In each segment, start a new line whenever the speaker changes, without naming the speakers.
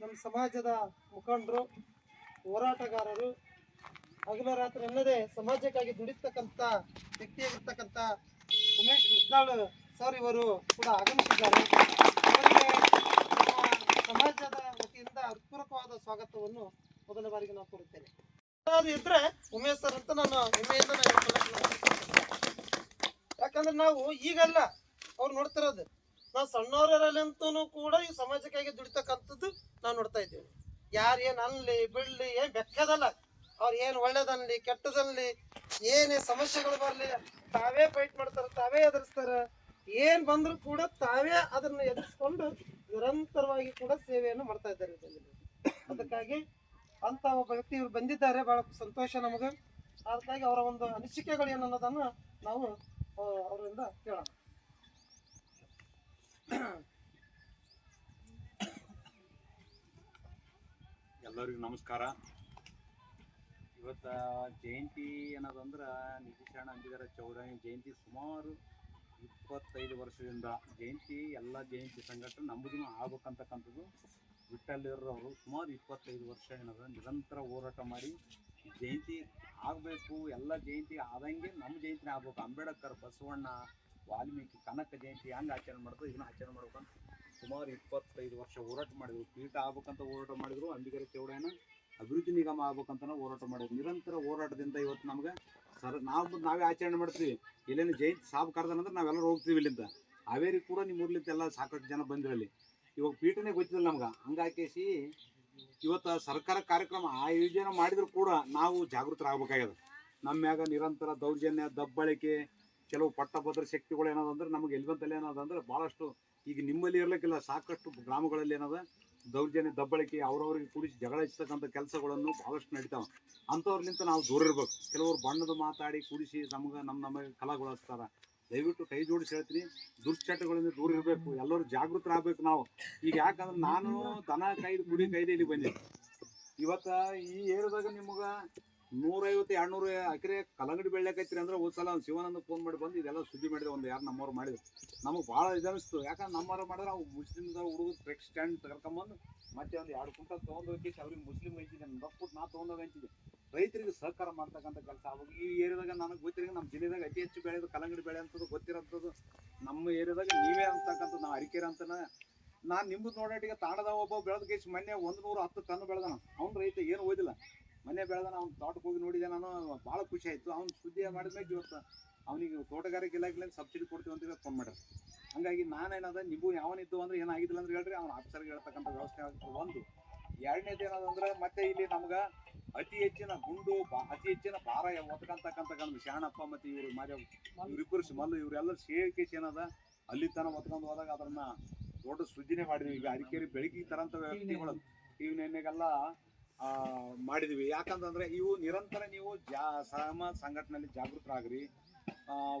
ನಮ್ಮ ಸಮಾಜದ ಮುಖಂಡರು, ಹೋರಾಟಗಾರರು, ಹಗಲ ರಾತ್ರಿ ಅಲ್ಲದೆ ಸಮಾಜಕ್ಕಾಗಿ ದುಡಿತಕ್ಕಂಥ ವ್ಯಕ್ತಿಯಾಗಿರ್ತಕ್ಕಂಥ ಉಮೇಶ್ ಮುದ್ನಾಳ್ ಸರ್ ಇವರು ಕೂಡ ಆಗಮಿಸಿದ್ದಾರೆ. ಅವರಿಗೆ ಸಮಾಜದ ವತಿಯಿಂದ ಹೃತ್ಪೂರ್ವಕವಾದ ಸ್ವಾಗತವನ್ನು ಮೊದಲ ಬಾರಿಗೆ ನಾವು ಕೊಡುತ್ತೇನೆ ಇದ್ರೆ ಉಮೇಶ್ ಸರ್ ಅಂತ ನಾನು ಹೆಮ್ಮೆಯಿಂದ ಯಾಕಂದ್ರೆ ನಾವು ಈಗಲ್ಲ ಅವ್ರು ನೋಡ್ತಿರೋದು. ನಾವು ಸಣ್ಣವರಲ್ಲಿಂತೂ ಕೂಡ ಈ ಸಮಾಜಕ್ಕಾಗಿ ದುಡಿತಕ್ಕಂಥದ್ದು ನಾವು ನೋಡ್ತಾ ಇದ್ದೇವೆ ಯಾರು ಏನು ಅನ್ಲಿ, ಬಿಡ್ಲಿ, ಏನ್ ಬೆಕ್ಕದಲ್ಲ, ಅವ್ರು ಏನು ಒಳ್ಳೇದನ್ಲಿ, ಕೆಟ್ಟದನ್ಲಿ, ಏನೇ ಸಮಸ್ಯೆಗಳು ಬರಲಿ, ತಾವೇ ಫೈಟ್ ಮಾಡ್ತಾರೆ, ತಾವೇ ಎದುರಿಸ್ತಾರೆ. ಏನ್ ಬಂದ್ರು ಕೂಡ ತಾವೇ ಅದನ್ನ ಎದುರಿಸ್ಕೊಂಡು ನಿರಂತರವಾಗಿ ಕೂಡ ಸೇವೆಯನ್ನು ಮಾಡ್ತಾ ಇದ್ದಾರೆ. ಅದಕ್ಕಾಗಿ ಅಂತ ಒಬ್ಬ ವ್ಯಕ್ತಿ ಇವ್ರು ಬಂದಿದ್ದಾರೆ, ಬಹಳ ಸಂತೋಷ ನಮಗೆ. ಅದಕ್ಕಾಗಿ ಅವರ ಒಂದು ಅನಿಸಿಕೆಗಳು ಏನು ಅನ್ನೋದನ್ನ ನಾವು ಅವರಿಂದ ಕೇಳೋಣ.
ಎಲ್ಲರಿಗೂ ನಮಸ್ಕಾರ. ಇವತ್ತ ಜಯಂತಿ ಅನ್ನೋದಂದ್ರೆ ನಿತೀಶಣ್ಣ ಅಂಬಿಗರ ಚೌರಾಯಿ ಜಯಂತಿ ಸುಮಾರು ಇಪ್ಪತ್ತೈದು ವರ್ಷದಿಂದ ಜಯಂತಿ, ಎಲ್ಲ ಜಯಂತಿ ಸಂಘಟನೆ ನಮ್ಮದು ಆಗ್ಬೇಕಂತಕ್ಕಂಥದ್ದು ಬಿಟ್ಟಲ್ಲಿರೋರು ಸುಮಾರು ಇಪ್ಪತ್ತೈದು ವರ್ಷ ಏನದ, ನಿರಂತರ ಹೋರಾಟ ಮಾಡಿ ಜಯಂತಿ ಆಗಬೇಕು, ಎಲ್ಲ ಜಯಂತಿ ಆದಂಗೆ ನಮ್ಮ ಜಯಂತಿನೇ ಆಗ್ಬೇಕು. ಅಂಬೇಡ್ಕರ್, ಬಸವಣ್ಣ ವಾಲ್ಮೀಕಿ ಕನಕ ಜಯಂತಿ ಹೆಂಗೆ ಆಚರಣೆ ಮಾಡಿದ್ರು ಇದನ್ನ ಆಚರಣೆ ಮಾಡ್ಬೇಕಂತ ಸುಮಾರು ಇಪ್ಪತ್ತೈದು ವರ್ಷ ಹೋರಾಟ ಮಾಡಿದ್ರು. ಪೀಠ ಆಗ್ಬೇಕಂತ ಹೋರಾಟ ಮಾಡಿದ್ರು, ಅಂಬಿಗರ ಚೌಡಯ್ಯನ ಅಭಿವೃದ್ಧಿ ನಿಗಮ ಆಗ್ಬೇಕಂತ ಹೋರಾಟ ಮಾಡಿದ್ರು. ನಿರಂತರ ಹೋರಾಟದಿಂದ ಇವತ್ತು ನಮ್ಗೆ ಸರ್, ನಾವು ನಾವೇ ಆಚರಣೆ ಮಾಡ್ತೀವಿ. ಇಲ್ಲೇನು ಜಯಂತಿ ಸಾಬ್ ಕರೆದನಂದ್ರೆ ನಾವೆಲ್ಲರೂ ಹೋಗ್ತೀವಿ ಇಲ್ಲಿಂದ. ಹಾವೇರಿ ಕೂಡ ನಿಮ್ಮ ಊರ್ಲಿಂದ ಎಲ್ಲ ಸಾಕಷ್ಟು ಜನ ಬಂದಿರಲಿ ಇವಾಗ ಪೀಠನೇ ಗೊತ್ತಿಲ್ಲ ನಮ್ಗೆ. ಹಂಗಾಕೇಸಿ ಇವತ್ತು ಸರ್ಕಾರ ಕಾರ್ಯಕ್ರಮ ಆಯೋಜನೆ ಮಾಡಿದ್ರು ಕೂಡ ನಾವು ಜಾಗೃತರಾಗಬೇಕಾಗ್ಯದ. ನಮ್ಮ ಮ್ಯಾಗ ನಿರಂತರ ದೌರ್ಜನ್ಯ, ದಬ್ಬಳಿಕೆ ಕೆಲವು ಪಟ್ಟಭದ್ರ ಶಕ್ತಿಗಳು ಏನದಂದ್ರೆ ನಮಗೆ ಎಲ್ಬಂತಲ್ಲಿ ಏನದಂದ್ರೆ ಭಾಳಷ್ಟು ಈಗ ನಿಮ್ಮಲ್ಲಿ ಇರ್ಲಿಕ್ಕಿಲ್ಲ, ಸಾಕಷ್ಟು ಗ್ರಾಮಗಳಲ್ಲಿ ಏನದ ದೌರ್ಜನ್ಯ, ದಬ್ಬಳಿಕೆ, ಅವ್ರವ್ರಿಗೆ ಕುಡಿಸಿ ಜಗಳ ಹಚ್ಚತಕ್ಕಂಥ ಕೆಲಸಗಳನ್ನು ಭಾಳಷ್ಟು ನಡೀತಾವ. ಅಂಥವ್ರಲಿಂತ ನಾವು ದೂರ ಇರ್ಬೇಕು. ಕೆಲವರು ಬಣ್ಣದ ಮಾತಾಡಿ ಕುಡಿಸಿ ನಮ್ಗೆ ನಮ್ಮ ನಮಗೆ ಕಲಾಗೊಳಿಸ್ತಾರ. ದಯವಿಟ್ಟು ಕೈ ಜೋಡಿಸಿ ಹೇಳ್ತೀನಿ, ದುಶ್ಚಟಗಳಿಂದ ದೂರ ಇರಬೇಕು. ಎಲ್ಲರೂ ಜಾಗೃತರಾಗಬೇಕು ನಾವು. ಈಗ ಯಾಕಂದ್ರೆ ನಾನು ದನ ಕೈದು ಕುಡಿ ಕೈದೇ ಇಲ್ಲಿ ಬಂದೆ ಇವತ್ತ ಈ ಏರಿದಾಗ ನಿಮ್ಗೆ ನೂರೈವತ್ತು, ಎರಡ್ನೂರು ಎಕರೆ ಕಲ್ಲಂಗಡಿ ಬೆಳ್ಳಕೈತ್ರಿ ಅಂದ್ರೆ ಹೋದ್ ಸಲ ಶಿವಾನಂದ ಫೋನ್ ಮಾಡಿ ಬಂದು ಇದೆಲ್ಲ ಸುದ್ದಿ ಮಾಡಿದೆ, ಒಂದು ಯಾರು ನಮ್ಮವ್ರು ಮಾಡಿದ್ರು. ನಮಗೆ ಭಾಳ ಇದನ್ನಿಸ್ತು ಯಾಕಂದ್ರೆ ನಮ್ಮವ್ರು ಮಾಡಿದ್ರೆ ನಾವು ಮುಸ್ಲಿಮ್ದ ಹುಡುಗರು ಟ್ರೆಕ್ ಸ್ಟ್ಯಾಂಡ್ ತಗೊಂಬಂದು ಮತ್ತೆ ಒಂದು ಎರಡು ಕುಂಟಲ್ ತೊಗೊಂಡು ಹೋಗಿ ಅವ್ರಿಗೆ ಮುಸ್ಲಿಮ್ ಐತಿದೆ. ರೊಕ್ಕಟ್ಟು ನಾ ತೊಗೊಂಡೋಗಿ ಅಂತಿದ್ದೆ. ರೈತರಿಗೆ ಸಹಕಾರ ಮಾಡ್ತಕ್ಕಂಥ ಕೆಲಸ. ಅವಾಗ ಈ ಏರಿಯಾದಾಗ ನನಗೆ ಗೊತ್ತಿರೋ ನಮ್ಮ ಜಿಲ್ಲೆದಾಗ ಅತಿ ಹೆಚ್ಚು ಬೆಳೆಯೋದು ಕಲ್ಲಂಗಡಿ ಬೆಳೆ ಅಂತದ್ದು ಗೊತ್ತಿರೋಂಥದ್ದು ನಮ್ಮ ಏರಿಯಾದಾಗ ನೀವೇ ಅಂತಕ್ಕಂಥ ನಾವು ಅರಿಕೆರೆ ಅಂತನ. ನಾನು ನಿಮ್ಮದು ನೋಡೋಟಿಗೆ ತಾಣದ ಒಬ್ಬ ಬೆಳೆದ ಕೇಸ್ ಮೊನ್ನೆ ಒಂದು ನೂರ ಹತ್ತು ಟನ್ ಬೆಳೆದಾನ. ಅವ್ನು ರೈತ ಏನು ಓದಿಲ್ಲ. ಮೊನ್ನೆ ಬೆಳೆದ ನಾವು ತೋಟಕ್ಕೆ ಹೋಗಿ ನೋಡಿದೆ ನಾನು ಭಾಳ ಖುಷಿ ಆಯಿತು. ಅವ್ನ ಸುದ್ದಿ ಮಾಡಿದ್ಮೇಲೆ ಇವತ್ತು ಅವನಿಗೆ ತೋಟಗಾರಿಕೆ ಇಲಾಖೆಯಲ್ಲಿ ಸಬ್ಸಿಡಿ ಕೊಡ್ತೀವಿ ಅಂತ ಫೋನ್ ಮಾಡ್ಯಾರ. ಹಂಗಾಗಿ ನಾನೇನದ ನೀವು ಯಾವನಿದ್ದು ಅಂದ್ರೆ ಏನಾಗಿದ್ದಿಲ್ಲ ಅಂದ್ರೆ ಹೇಳ್ರಿ ಅವ್ನ ಆಫೀಸರ್ಗೆ ಹೇಳ್ತಕ್ಕಂಥ ವ್ಯವಸ್ಥೆ ಆಗ್ತದೆ. ಒಂದು ಎರಡನೇದು ಏನದಂದ್ರೆ ಮತ್ತೆ ಇಲ್ಲಿ ನಮ್ಗೆ ಅತಿ ಹೆಚ್ಚಿನ ಗುಂಡು ಅತಿ ಹೆಚ್ಚಿನ ಭಾರ ಒತ್ಕಂತಕ್ಕಂಥ ಗಂಡು ಶಾಣಪ್ಪ ಮತ್ತೆ ಇವರು ಮಾರ್ಯ ಇವರಿಬ್ಬರು ಮಲ್ಲು ಇವರೆಲ್ಲ ಸೇರಿಕೇಶ್ ಏನದ ಅಲ್ಲಿ ತನ ಒತ್ಕೊಂಡು ಹೋದಾಗ ಅದನ್ನ ದೊಡ್ಡ ಸುದ್ದಿನೇ ಮಾಡಿದ್ವಿ. ಈಗ ಅರಿಕೇರಿ ಬೆಳಗ್ಗೆ ತರಂತ ವ್ಯಕ್ತಿಗಳು ಇವನ್ನೆಲ್ಲ ಆ, ಮಾಡಿದ್ವಿ. ಯಾಕಂತಂದ್ರೆ ಇವು ನಿರಂತರ ನೀವು ಜಾ, ಸಮ ಸಂಘಟನೆಯಲ್ಲಿ ಜಾಗೃತರಾಗ್ರಿ.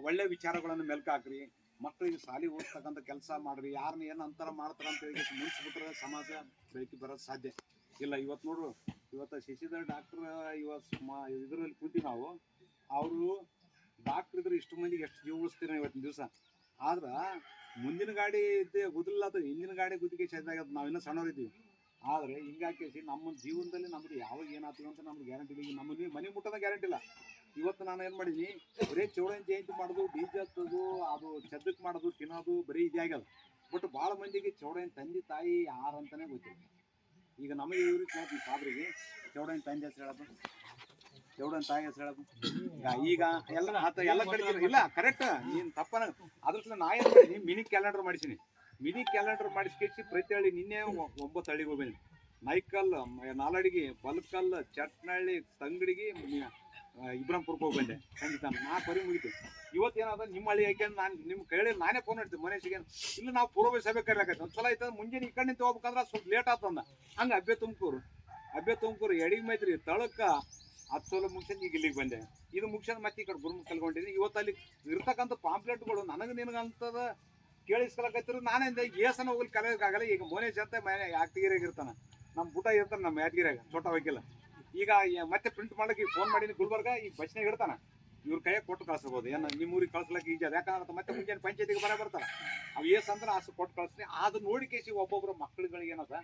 ಒಳ್ಳೆ ವಿಚಾರಗಳನ್ನು ಮೆಲ್ಕಾಕ್ರಿ. ಮಕ್ಕಳಿಗೆ ಶಾಲೆ ಓದ್ತಕ್ಕಂಥ ಕೆಲಸ ಮಾಡ್ರಿ. ಯಾರನ್ನ ಏನು ಅಂತರ ಮಾಡ್ತಾರ ಅಂತ ಹೇಳಿ ಮುನ್ಸ್ಬಿಟ್ರೆ ಸಮಾಜ ಬೆಳಕಿ ಬರೋದು ಸಾಧ್ಯ. ಇಲ್ಲ ಇವತ್ತು ನೋಡ್ರು ಇವತ್ತು ಶಶಿಧರ್ ಡಾಕ್ಟರ್ ಇವತ್ತು ಇದರಲ್ಲಿ ಕೂತಿ ನಾವು. ಅವರು ಡಾಕ್ಟರ್ ಇದ್ರೆ ಇಷ್ಟು ಮಂದಿಗೆ ಎಷ್ಟು ಜೀವ ಉಳಿಸ್ತೀರ ಇವತ್ತಿನ ದಿವಸ? ಆದ್ರೆ ಮುಂದಿನ ಗಾಡಿ ಇದ್ದೆ ಗುದಿಲ್ಲ ಅದು ಹಿಂದಿನ ಗಾಡಿ ಗುದಿಗೆ ಚೆನ್ನಾಗ ನಾವು ಇನ್ನೂ ಸಣ್ಣವರಿದ್ದೀವಿ. ಆದರೆ ಹಿಂಗಾಕೇಸಿ ನಮ್ಮ ಜೀವನದಲ್ಲಿ ನಮ್ದು ಯಾವಾಗ ಏನಾಗ್ತದೆ ಅಂತ ನಮ್ಗೆ ಗ್ಯಾರಂಟಿ ಇಲ್ಲ. ಈಗ ನಮ್ಮ ನೀವು ಮನೆ ಮುಟ್ಟದ ಗ್ಯಾರಂಟಿ ಇಲ್ಲ. ಇವತ್ತು ನಾನು ಏನು ಮಾಡಿದ್ದೀನಿ ಬರೀ ಚೌಡನ್ ಜಯಂತಿ ಮಾಡೋದು, ಬೀಜ ಹತ್ತೋದು ಅದು ಚದ್ದಕ್ಕೆ ಮಾಡೋದು, ತಿನ್ನೋದು ಬರೀ ಇದೇ ಆಗ್ಯದ ಬಟ್ ಭಾಳ ಮಂದಿಗೆ ಚೌಡನ್ ತಂದೆ ತಾಯಿ ಯಾರಂತಾನೆ ಗೊತ್ತಿಲ್ಲ. ಈಗ ನಮಗೆ ಇವ್ರಿಗೆ ಕೇಳ್ತೀನಿ ಪಾದ್ರಿಗೆ ಚೌಡನ್ ತಂದೆ ಹೆಸರು ಹೇಳೋದು ಚೌಡನ್ ತಾಯಿ ಹೆಸರು ಹೇಳೋದು ಈಗ- ಎಲ್ಲ ಎಲ್ಲ ಕಡೆ ಇಲ್ಲ ಕರೆಕ್ಟ್ ನೀನು ತಪ್ಪನ ಅದ್ರ ಸಲ ನಾ ಏನು ಮಾಡಿದ್ದೀನಿ ಮಿನಿ ಕ್ಯಾಲೆಂಡರ್ ಮಾಡಿಸಿನಿ. ಮಿನಿ ಕ್ಯಾಲೆಂಡರ್ ಮಾಡಿಸ್ಕೇಸಿ ಪ್ರತಿ ಹಳ್ಳಿ ನಿನ್ನೆ ಒಂಬತ್ತು ಹಳ್ಳಿಗೆ ಹೋಗ್ಬಂದಿ ನೈಕಲ್ ನಾಲಡಿಗೆ ಬಲ್ಕಲ್ ಚಟ್ನಳ್ಳಿ ತಂಗಡಿಗೆ ಇಬ್ರಾಂಪುರಕ್ಕೆ ಹೋಗಿ ಬಂದೆ ನಾ ನಾಲ್ಕು ವರೆ ಮುಗಿತು. ಇವತ್ತು ಏನಾದ ನಿಮ್ಮ ಹಳ್ಳಿ ಯಾಕೆಂದ್ರೆ ನಾನು ನಿಮ್ಮ ಕೈಯಲ್ಲಿ ನಾನೇ ಫೋನ್ ಮಾಡ್ತೀನಿ ಮನೇಶಿಗೆ ಇಲ್ಲ ನಾವು ಪೂರ್ವ ಸಭೆ ಕರಿಯಾಕೈತೆ ಒಂದು ಸಲ ಮುಂಜಾನೆ ಈ ಕಡೆ ನಿಂತ ಹೋಗ್ಬೇಕಂದ್ರೆ ಸ್ವಲ್ಪ ಲೇಟ್ ಆತಂದ ಹಂಗೆ ಅಬ್ಬೆ ತುಮಕೂರು. ಅಬ್ಬೆ ತುಮಕೂರು ಎಡಿಗೆ ಮೈತ್ರಿ ತಳಕ ಹತ್ತು ಸಲ ಮುಗಿಸಿ ಈಗ ಇಲ್ಲಿಗೆ ಬಂದೆ. ಇದು ಮುಗಿಸ್ ಮತ್ತೆ ಈ ಕಡೆ ಗುರುಮುಖ ಕಲ್ಕೊಂಡಿದ್ದೀನಿ ಇವತ್ತು ಅಲ್ಲಿ ಇರ್ತಕ್ಕಂಥ ಪಾಂಪ್ಲೆಟ್ಗಳು ನನಗೆ ನಿನಗಂತದ ಕೇಳಿಸ್ಕೊಳಕತ್ತಿರು. ನಾನಿಂದ ಏಸನ ಹೋಗಲಿ ಕಲಿಯೋಕ್ಕಾಗಲ್ಲ ಈಗ ಮೋನೇಶ್ ಅಂತ ಮನೆ ಯಾಕ್ತಿಗಿರಾಗ ಇರ್ತಾನೆ ನಮ್ಮ ಬುಟ ಇರ್ತಾನೆ ನಮ್ಮ ಯಾದಗಿರಿಯಾಗ ಚೋಟ ವಕೀಲ ಈಗ ಮತ್ತೆ ಪ್ರಿಂಟ್ ಮಾಡಕ್ಕೆ ಫೋನ್ ಮಾಡೀನಿ ಗುಲ್ಬರ್ಗ, ಈ ಬಸ್ನಾಗ ಇಡ್ತಾನ ಇವ್ರ ಕೈಯಾಗ ಕೊಟ್ಟು ಕಳ್ಸಬಹುದು ಏನು ನಿಮ್ಮ ಊರಿಗೆ ಈಜಿ ಅದ ಯಾಕಂದ್ರೆ ಮತ್ತೆ ಮುಂಜಾನೆ ಪಂಚಾಯತಿಗೆ ಬರ ಬರ್ತಾರೆ. ಅವು ಏಸ್ ಅಂದ್ರೆ ಆಸು ಕೊಟ್ಟು ಕಳಿಸ್ತೀನಿ. ಅದು ನೋಡಿ ಕೇಸಿ ಒಬ್ಬೊಬ್ಬರು ಮಕ್ಕಳುಗಳಿಗೆ ಏನದ,